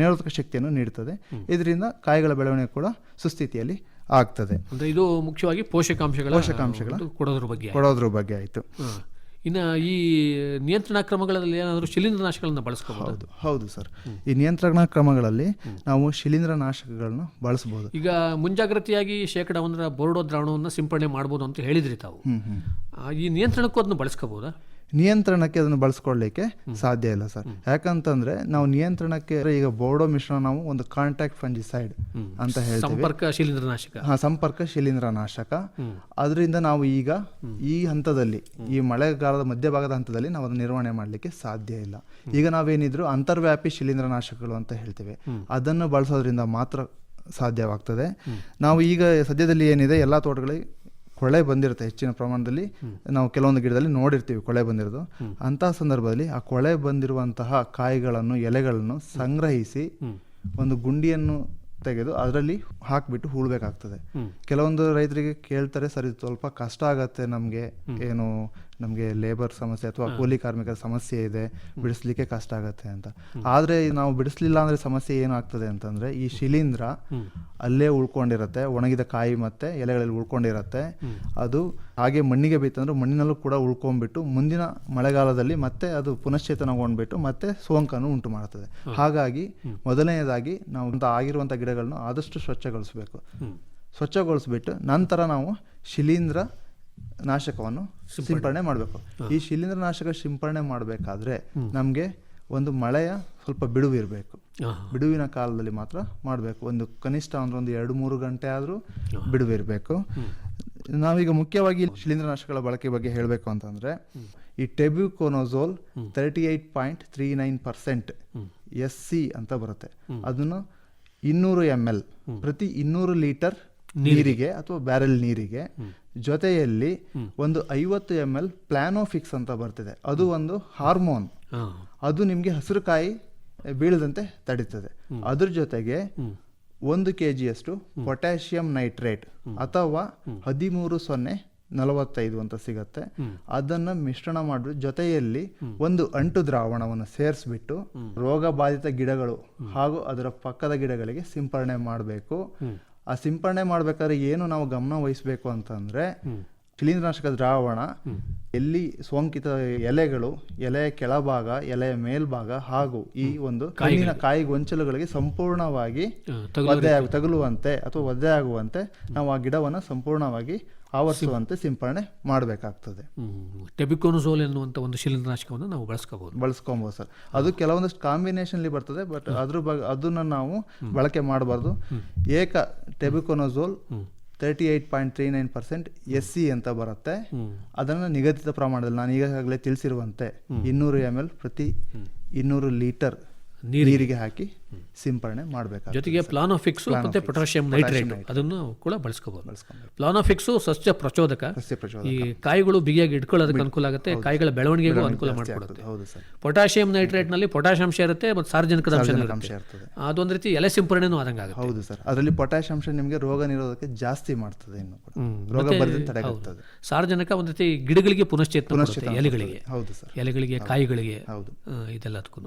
ನಿರೋಧಕ ಶಕ್ತಿಯನ್ನು ನೀಡುತ್ತದೆ ಇದರಿಂದ ಕಾಯಿಗಳ ಬೆಳವಣಿಗೆ ಕೂಡ ಸುಸ್ಥಿತಿಯಲ್ಲಿ ಆಗ್ತದೆ. ಅಂದ್ರೆ ಇದು ಮುಖ್ಯವಾಗಿ ಪೋಷಕಾಂಶಗಳ ಪೋಷಕಾಂಶಗಳ ಕೊಡೋದ್ರ ಬಗ್ಗೆ ಕೊಡೋದ್ರ ಬಗ್ಗೆ ಆಯಿತು. ಇನ್ನ ಈ ನಿಯಂತ್ರಣ ಕ್ರಮಗಳಲ್ಲಿ ಏನಾದರೂ ಶಿಲೀಂಧ್ರನಾಶಗಳನ್ನ ಬಳಸ್ಕೋಬಹುದು ಹೌದು ಹೌದು ಸರ್. ಈ ನಿಯಂತ್ರಣ ಕ್ರಮಗಳಲ್ಲಿ ನಾವು ಶಿಲೀಂಧ್ರನಾಶಕಗಳನ್ನು ಬಳಸಬಹುದು ಈಗ ಮುಂಜಾಗ್ರತೆಯಾಗಿ ಶೇಕಡ ಒಂದರ ಬೋರ್ಡೋ ದ್ರಾವಣವನ್ನು ಸಿಂಪಡಣೆ ಮಾಡ್ಬೋದು ಅಂತ ಹೇಳಿದ್ರಿ ತಾವು. ಈ ನಿಯಂತ್ರಣಕ್ಕೂ ಅದನ್ನು ಬಳಸ್ಕೋಬಹುದಾ ನಿಯಂತ್ರಣಕ್ಕೆ ಅದನ್ನು ಬಳಸ್ಕೊಳ್ಳಿಕ್ಕೆ ಸಾಧ್ಯ ಇಲ್ಲ ಸರ್. ಯಾಕಂತಂದ್ರೆ ನಾವು ನಿಯಂತ್ರಣಕ್ಕೆ ಈಗ ಬೋರ್ಡೋ ಮಿಶ್ರಣ ನಾವು ಒಂದು ಕಾಂಟ್ಯಾಕ್ಟ್ ಫಂಜಿಸೈಡ್ ಅಂತ ಹೇಳ್ತೀವಿ. ಸಂಪರ್ಕ ಶಿಲೀಂಧ್ರನಾಶಕ. ಹಾ ಸಂಪರ್ಕ ಶಿಲೀಂಧ್ರನಾಶಕ ಅದರಿಂದ ನಾವು ಈಗ ಈ ಹಂತದಲ್ಲಿ ಈ ಮಳೆಗಾಲದ ಮಧ್ಯಭಾಗದ ಹಂತದಲ್ಲಿ ನಾವು ಅದನ್ನು ನಿರ್ವಹಣೆ ಮಾಡಲಿಕ್ಕೆ ಸಾಧ್ಯ ಇಲ್ಲ. ಈಗ ನಾವೇನಿದ್ರು ಅಂತರ್ವ್ಯಾಪಿ ಶಿಲೀಂಧ್ರನಾಶಕಗಳು ಅಂತ ಹೇಳ್ತೇವೆ. ಅದನ್ನು ಬಳಸೋದ್ರಿಂದ ಮಾತ್ರ ಸಾಧ್ಯವಾಗ್ತದೆ. ನಾವು ಈಗ ಸದ್ಯದಲ್ಲಿ ಏನಿದೆ ಎಲ್ಲ ತೋಟಗಳಿಗೆ ಕೊಳೆ ಬಂದಿರುತ್ತೆ ಹೆಚ್ಚಿನ ಪ್ರಮಾಣದಲ್ಲಿ. ನಾವು ಕೆಲವೊಂದು ಗಿಡದಲ್ಲಿ ನೋಡಿರ್ತೀವಿ ಕೊಳೆ ಬಂದಿರೋದು. ಅಂತಹ ಸಂದರ್ಭದಲ್ಲಿ ಆ ಕೊಳೆ ಬಂದಿರುವಂತಹ ಕಾಯಿಗಳನ್ನು ಎಲೆಗಳನ್ನು ಸಂಗ್ರಹಿಸಿ ಒಂದು ಗುಂಡಿಯನ್ನು ತೆಗೆದು ಅದರಲ್ಲಿ ಹಾಕ್ಬಿಟ್ಟು ಹೂಳ್ಬೇಕಾಗ್ತದೆ. ಕೆಲವೊಂದು ರೈತರಿಗೆ ಕೇಳ್ತಾರೆ ಸರಿ ಇದು ಸ್ವಲ್ಪ ಕಷ್ಟ ಆಗತ್ತೆ ನಮಗೆ. ಏನು ನಮಗೆ ಲೇಬರ್ ಸಮಸ್ಯೆ ಅಥವಾ ಕೂಲಿ ಕಾರ್ಮಿಕರ ಸಮಸ್ಯೆ ಇದೆ ಬಿಡಿಸ್ಲಿಕ್ಕೆ ಕಷ್ಟ ಆಗುತ್ತೆ ಅಂತ. ಆದ್ರೆ ನಾವು ಬಿಡಿಸ್ಲಿಲ್ಲ ಅಂದರೆ ಸಮಸ್ಯೆ ಏನು ಆಗ್ತದೆ ಅಂತಂದ್ರೆ ಈ ಶಿಲೀಂಧ್ರ ಅಲ್ಲೇ ಉಳ್ಕೊಂಡಿರುತ್ತೆ ಒಣಗಿದ ಕಾಯಿ ಮತ್ತೆ ಎಲೆಗಳಲ್ಲಿ ಉಳ್ಕೊಂಡಿರುತ್ತೆ. ಅದು ಹಾಗೆ ಮಣ್ಣಿಗೆ ಬೀತಂದ್ರೆ ಮಣ್ಣಿನಲ್ಲೂ ಕೂಡ ಉಳ್ಕೊಂಡ್ಬಿಟ್ಟು ಮುಂದಿನ ಮಳೆಗಾಲದಲ್ಲಿ ಮತ್ತೆ ಅದು ಪುನಶ್ಚೇತನಗೊಂಡ್ಬಿಟ್ಟು ಮತ್ತೆ ಸೋಂಕನ್ನು ಉಂಟು ಮಾಡುತ್ತದೆ ಹಾಗಾಗಿ ಮೊದಲನೇದಾಗಿ ನಾವು ಅಂತ ಆಗಿರುವಂಥ ಗಿಡಗಳನ್ನು ಆದಷ್ಟು ಸ್ವಚ್ಛಗೊಳಿಸಬೇಕು. ಸ್ವಚ್ಛಗೊಳಿಸ್ಬಿಟ್ಟು ನಂತರ ನಾವು ಶಿಲೀಂಧ್ರ ನಾಶಕವನ್ನು ಸಿಂಪರಣೆ ಮಾಡಬೇಕು. ಈ ಶಿಲೀಂಧ್ರ ನಾಶಕ ಸಿಂಪರಣೆ ಮಾಡಬೇಕಾದ್ರೆ ನಮಗೆ ಒಂದು ಮಳೆಯ ಸ್ವಲ್ಪ ಬಿಡುವು ಇರಬೇಕು. ಬಿಡುವಿನ ಕಾಲದಲ್ಲಿ ಮಾತ್ರ ಮಾಡಬೇಕು. ಒಂದು ಕನಿಷ್ಠ ಅಂದ್ರೆ ಒಂದು ಎರಡು ಮೂರು ಗಂಟೆ ಆದರೂ ಬಿಡುವು ಇರಬೇಕು. ನಾವೀಗ ಮುಖ್ಯವಾಗಿ ಶಿಲೀಂಧ್ರನಾಶಕಗಳ ಬಳಕೆ ಬಗ್ಗೆ ಹೇಳಬೇಕು ಅಂತಂದ್ರೆ ಈ tebuconazole thirty eight point three nine percent S C ಅಂತ ಬರುತ್ತೆ. ಅದನ್ನು ಇನ್ನೂರು ಎಂ ಎಲ್ ಪ್ರತಿ ಇನ್ನೂರು ಲೀಟರ್ ನೀರಿಗೆ. ಅಥವಾ ಬ್ಯಾರೆಲ್ ನೀರಿಗೆ ಜೊತೆಯಲ್ಲಿ ಒಂದು ಐವತ್ತು ಎಂ ಎಲ್ ಪ್ಲಾನೋಫಿಕ್ಸ್ ಅಂತ ಬರ್ತಿದೆ. ಅದು ಒಂದು ಹಾರ್ಮೋನ್. ಅದು ನಿಮಗೆ ಹಸಿರುಕಾಯಿ ಬೀಳದಂತೆ ತಡೀತದೆ. ಅದ್ರ ಜೊತೆಗೆ ಒಂದು ಕೆ ಜಿಯಷ್ಟು ಪೊಟ್ಯಾಷಿಯಂ ನೈಟ್ರೇಟ್ ಅಥವಾ ಹದಿಮೂರು ಸೊನ್ನೆ ನಲವತ್ತೈದು ಅಂತ ಸಿಗತ್ತೆ. ಅದನ್ನ ಮಿಶ್ರಣ ಮಾಡಿ ಜೊತೆಯಲ್ಲಿ ಒಂದು ಅಂಟು ದ್ರಾವಣವನ್ನು ಸೇರಿಸ್ಬಿಟ್ಟು ರೋಗ ಬಾಧಿತ ಗಿಡಗಳು ಹಾಗೂ ಅದರ ಪಕ್ಕದ ಗಿಡಗಳಿಗೆ ಸಿಂಪರಣೆ ಮಾಡಬೇಕು. ಆ ಸಿಂಪರಣೆ ಮಾಡ್ಬೇಕಾದ್ರೆ ಏನು ನಾವು ಗಮನ ವಹಿಸಬೇಕು ಅಂತಂದ್ರೆ ಶಿಲೀಂದ್ರನಾಶಕ ದ್ರಾವಣ ಎಲ್ಲಿ ಸೋಂಕಿತ ಎಲೆಗಳು ಎಲೆಯ ಕೆಳಭಾಗ ಎಲೆಯ ಮೇಲ್ಭಾಗ ಹಾಗೂ ಈ ಒಂದು ಕಣ್ಣಿನ ಕಾಯಿ ಗೊಂಚಲುಗಳಿಗೆ ಸಂಪೂರ್ಣವಾಗಿ ಒದ್ದೆ ಆಗ್- ತಗುಲುವಂತೆ ಅಥವಾ ಒದ್ದೆ ಆಗುವಂತೆ ನಾವು ಆ ಗಿಡವನ್ನು ಸಂಪೂರ್ಣವಾಗಿ ಆವರಿಸುವಂತೆ ಸಿಂಪರಣೆ ಮಾಡಬೇಕಾಗ್ತದೆ. ಟೆಬಿಕೋನೋಸೋಲ್ ಎನ್ನುವಂಥ ಒಂದು ಶಿಲೀಂಧ್ರನಾಶಕವನ್ನು ನಾವು ಬಳಸ್ಕೋಬಹುದು ಬಳಸ್ಕೊಬೋದು ಸರ್. ಅದು ಕೆಲವೊಂದಷ್ಟು ಕಾಂಬಿನೇಷನ್ಲಿ ಬರ್ತದೆ ಬಟ್ ಅದ್ರ ಬಗ್ಗೆ ಅದನ್ನ ನಾವು ಬಳಕೆ ಮಾಡಬಾರ್ದು. ಏಕ tebuconazole thirty eight point three nine percent S C ಅಂತ ಬರುತ್ತೆ. ಅದನ್ನು ನಿಗದಿತ ಪ್ರಮಾಣದಲ್ಲಿ ನಾನು ಈಗಾಗಲೇ ತಿಳಿಸಿರುವಂತೆ ಇನ್ನೂರು ಎಂ ಎಲ್ ಪ್ರತಿ ಇನ್ನೂರು ಲೀಟರ್ ನೀರಿಗೆ ಹಾಕಿ ಸಿಂಪರಣೆ ಮಾಡಬೇಕು ಜೊತೆಗೆ ಪ್ಲಾನೋಫಿಕ್ಸ್ ಮತ್ತೆ ಪೊಟ್ಯಾಷಿಯಂ ನೈಟ್ರೇಟ್ ಅದನ್ನು ಕೂಡ ಬಳಸ್ಕೋಬಹುದು ಪ್ಲಾನೋಫಿಕ್ಸ್ ಸಸ್ಯ ಪ್ರಚೋದಕ. ಸಸ್ಯ ಪ್ರಚೋದಕ. ಈ ಕಾಯಿಗಳು ಬಿಗಿಯಾಗಿ ಇಟ್ಕೊಳ್ಳೋದಕ್ಕೆ ಅನುಕೂಲ ಆಗುತ್ತೆ ಕಾಯಿಗಳ ಬೆಳವಣಿಗೆಗೂ ಅನುಕೂಲ ಮಾಡಿಕೊಡುತ್ತೆ. ಪೊಟ್ಯಾಷಿಯಂ ನೈಟ್ರೇಟ್ನಲ್ಲಿ ಪೊಟ್ಯಾಷ್ ಅಂಶ ಇರುತ್ತೆ ಮತ್ತು ಸಾರ್ವಜನಿಕದ ಅಂಶ ಇರ್ತದೆ. ಅದೊಂದು ರೀತಿ ಎಲೆ ಸಿಂಪರಣೆನೂ ಆದಂಗೆ ಆಗುತ್ತೆ. ಹೌದು ಸರ್. ಅದರಲ್ಲಿ ಪೊಟ್ಯಾಶ್ ಅಂಶ ನಿಮಗೆ ರೋಗ ನಿರೋಧಕ್ಕೆ ಜಾಸ್ತಿ ಮಾಡ್ತದೆ ಇನ್ನು ರೋಗ. ತಡೆಗಟ್ಟುತ್ತದೆ ಸಾರ್ವಜನಿಕ ಒಂದು ರೀತಿ ಗಿಡಗಳಿಗೆ ಪುನಶ್ಚೇತನ ಎಲೆಗಳಿಗೆ. ಹೌದು ಸರ್. ಎಲೆಗಳಿಗೆ ಕಾಯಿಗಳಿಗೆ ಹೌದು. ಇದೆಲ್ಲದಕ್ಕೂ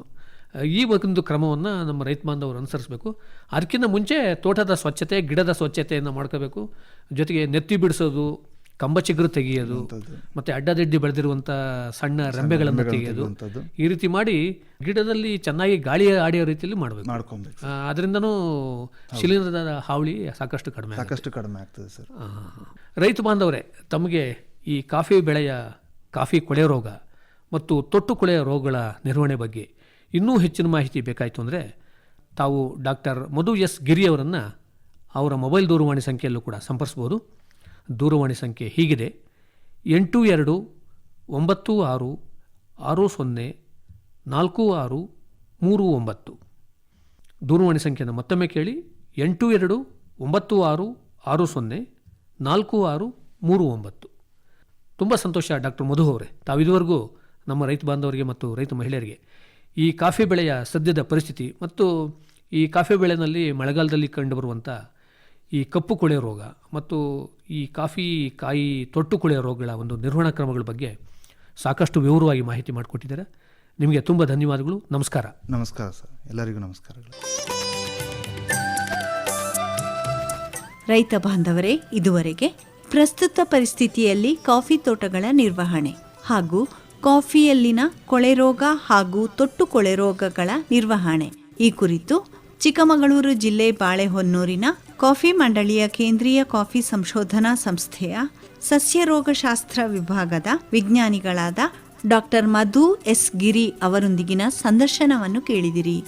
ಈ ಒಂದು ಕ್ರಮವನ್ನು ನಮ್ಮ ರೈತ ಬಾಂಧವರು ಅನುಸರಿಸಬೇಕು. ಅದಕ್ಕಿಂತ ಮುಂಚೆ ತೋಟದ ಸ್ವಚ್ಛತೆ ಗಿಡದ ಸ್ವಚ್ಛತೆಯನ್ನು ಮಾಡ್ಕೋಬೇಕು. ಜೊತೆಗೆ ನೆತ್ತಿ ಬಿಡಿಸೋದು ಕಂಬ ಚಿಗುರು ತೆಗೆಯೋದು ಮತ್ತು ಅಡ್ಡದಿಡ್ಡಿ ಬೆಳೆದಿರುವಂಥ ಸಣ್ಣ ರೆಂಬೆಗಳನ್ನು ತೆಗೆಯೋದು. ಈ ರೀತಿ ಮಾಡಿ ಗಿಡದಲ್ಲಿ ಚೆನ್ನಾಗಿ ಗಾಳಿ ಆಡಿಯೋ ರೀತಿಯಲ್ಲಿ ಮಾಡಬೇಕು. ಮಾಡ್ಕೊಬೇಕು ಅದರಿಂದನೂ ಶಿಲೀಂಧ್ರದ ಹಾವಳಿ ಸಾಕಷ್ಟು ಕಡಿಮೆ ಸಾಕಷ್ಟು ಕಡಿಮೆ ಆಗ್ತದೆ ಸರ್. ರೈತ ಬಾಂಧವರೇ ತಮಗೆ ಈ ಕಾಫಿ ಬೆಳೆಯ ಕಾಫಿ ಕೊಳೆ ರೋಗ ಮತ್ತು ತೊಟ್ಟು ಕೊಳೆಯ ರೋಗಗಳ ನಿರ್ವಹಣೆ ಬಗ್ಗೆ ಇನ್ನೂ ಹೆಚ್ಚಿನ ಮಾಹಿತಿ ಬೇಕಾಯಿತು ಅಂದರೆ ತಾವು ಡಾಕ್ಟರ್ ಮಧು ಎಸ್ ಗಿರಿಯವರನ್ನು ಅವರ ಮೊಬೈಲ್ ದೂರವಾಣಿ ಸಂಖ್ಯೆಯಲ್ಲೂ ಕೂಡ ಸಂಪರ್ಸ್ಬೋದು. ದೂರವಾಣಿ ಸಂಖ್ಯೆ ಹೀಗಿದೆ. ಎಂಟು ಎರಡು ಒಂಬತ್ತು ಆರು ಆರು ಸೊನ್ನೆ ನಾಲ್ಕು ಆರು ಮೂರು ಒಂಬತ್ತು. ದೂರವಾಣಿ ಸಂಖ್ಯೆಯನ್ನು ಮತ್ತೊಮ್ಮೆ ಕೇಳಿ. ಎಂಟು ಎರಡು ಒಂಬತ್ತು ಆರು ಆರು ಸೊನ್ನೆ ನಾಲ್ಕು ಆರು ಮೂರು ಒಂಬತ್ತು. ತುಂಬ ಸಂತೋಷ ಡಾಕ್ಟರ್ ಮಧು ಅವರೇ. ತಾವು ಇದುವರೆಗೂ ನಮ್ಮ ರೈತ ಬಾಂಧವರಿಗೆ ಮತ್ತು ರೈತ ಮಹಿಳೆಯರಿಗೆ ಈ ಕಾಫಿ ಬೆಳೆಯ ಸದ್ಯದ ಪರಿಸ್ಥಿತಿ ಮತ್ತು ಈ ಕಾಫಿ ಬೆಳೆನಲ್ಲಿ ಮಳೆಗಾಲದಲ್ಲಿ ಕಂಡುಬರುವಂಥ ಈ ಕಪ್ಪು ಕೊಳೆ ರೋಗ ಮತ್ತು ಈ ಕಾಫಿ ಕಾಯಿ ತೊಟ್ಟು ಕೊಳೆ ರೋಗಗಳ ಒಂದು ನಿರ್ವಹಣಾ ಕ್ರಮಗಳ ಬಗ್ಗೆ ಸಾಕಷ್ಟು ವಿವರವಾಗಿ ಮಾಹಿತಿ ಮಾಡಿಕೊಟ್ಟಿದ್ದಾರೆ. ನಿಮಗೆ ತುಂಬ ಧನ್ಯವಾದಗಳು. ನಮಸ್ಕಾರ. ನಮಸ್ಕಾರ ಸರ್. ಎಲ್ಲರಿಗೂ ನಮಸ್ಕಾರಗಳು. ರೈತ ಬಾಂಧವರೇ ಇದುವರೆಗೆ ಪ್ರಸ್ತುತ ಪರಿಸ್ಥಿತಿಯಲ್ಲಿ ಕಾಫಿ ತೋಟಗಳ ನಿರ್ವಹಣೆ ಹಾಗೂ ಕಾಫಿಯಲ್ಲಿನ ಕೊಳೆರೋಗ ಹಾಗೂ ತೊಟ್ಟು ಕೊಳೆರೋಗಗಳ ನಿರ್ವಹಣೆ. ಈ ಕುರಿತು ಚಿಕ್ಕಮಗಳೂರು ಜಿಲ್ಲೆ ಬಾಳೆಹೊನ್ನೂರಿನ ಕಾಫಿ ಮಂಡಳಿಯ ಕೇಂದ್ರೀಯ ಕಾಫಿ ಸಂಶೋಧನಾ ಸಂಸ್ಥೆಯ ಸಸ್ಯರೋಗಶಾಸ್ತ್ರ ವಿಭಾಗದ ವಿಜ್ಞಾನಿಗಳಾದ ಡಾಕ್ಟರ್ ಮಧು ಎಸ್ ಗಿರಿ ಅವರೊಂದಿಗಿನ ಸಂದರ್ಶನವನ್ನು ಕೇಳಿದಿರಿ.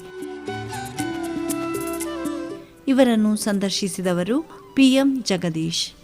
ಇವರನ್ನು ಸಂದರ್ಶಿಸಿದವರು ಪಿಎಂ ಜಗದೀಶ್.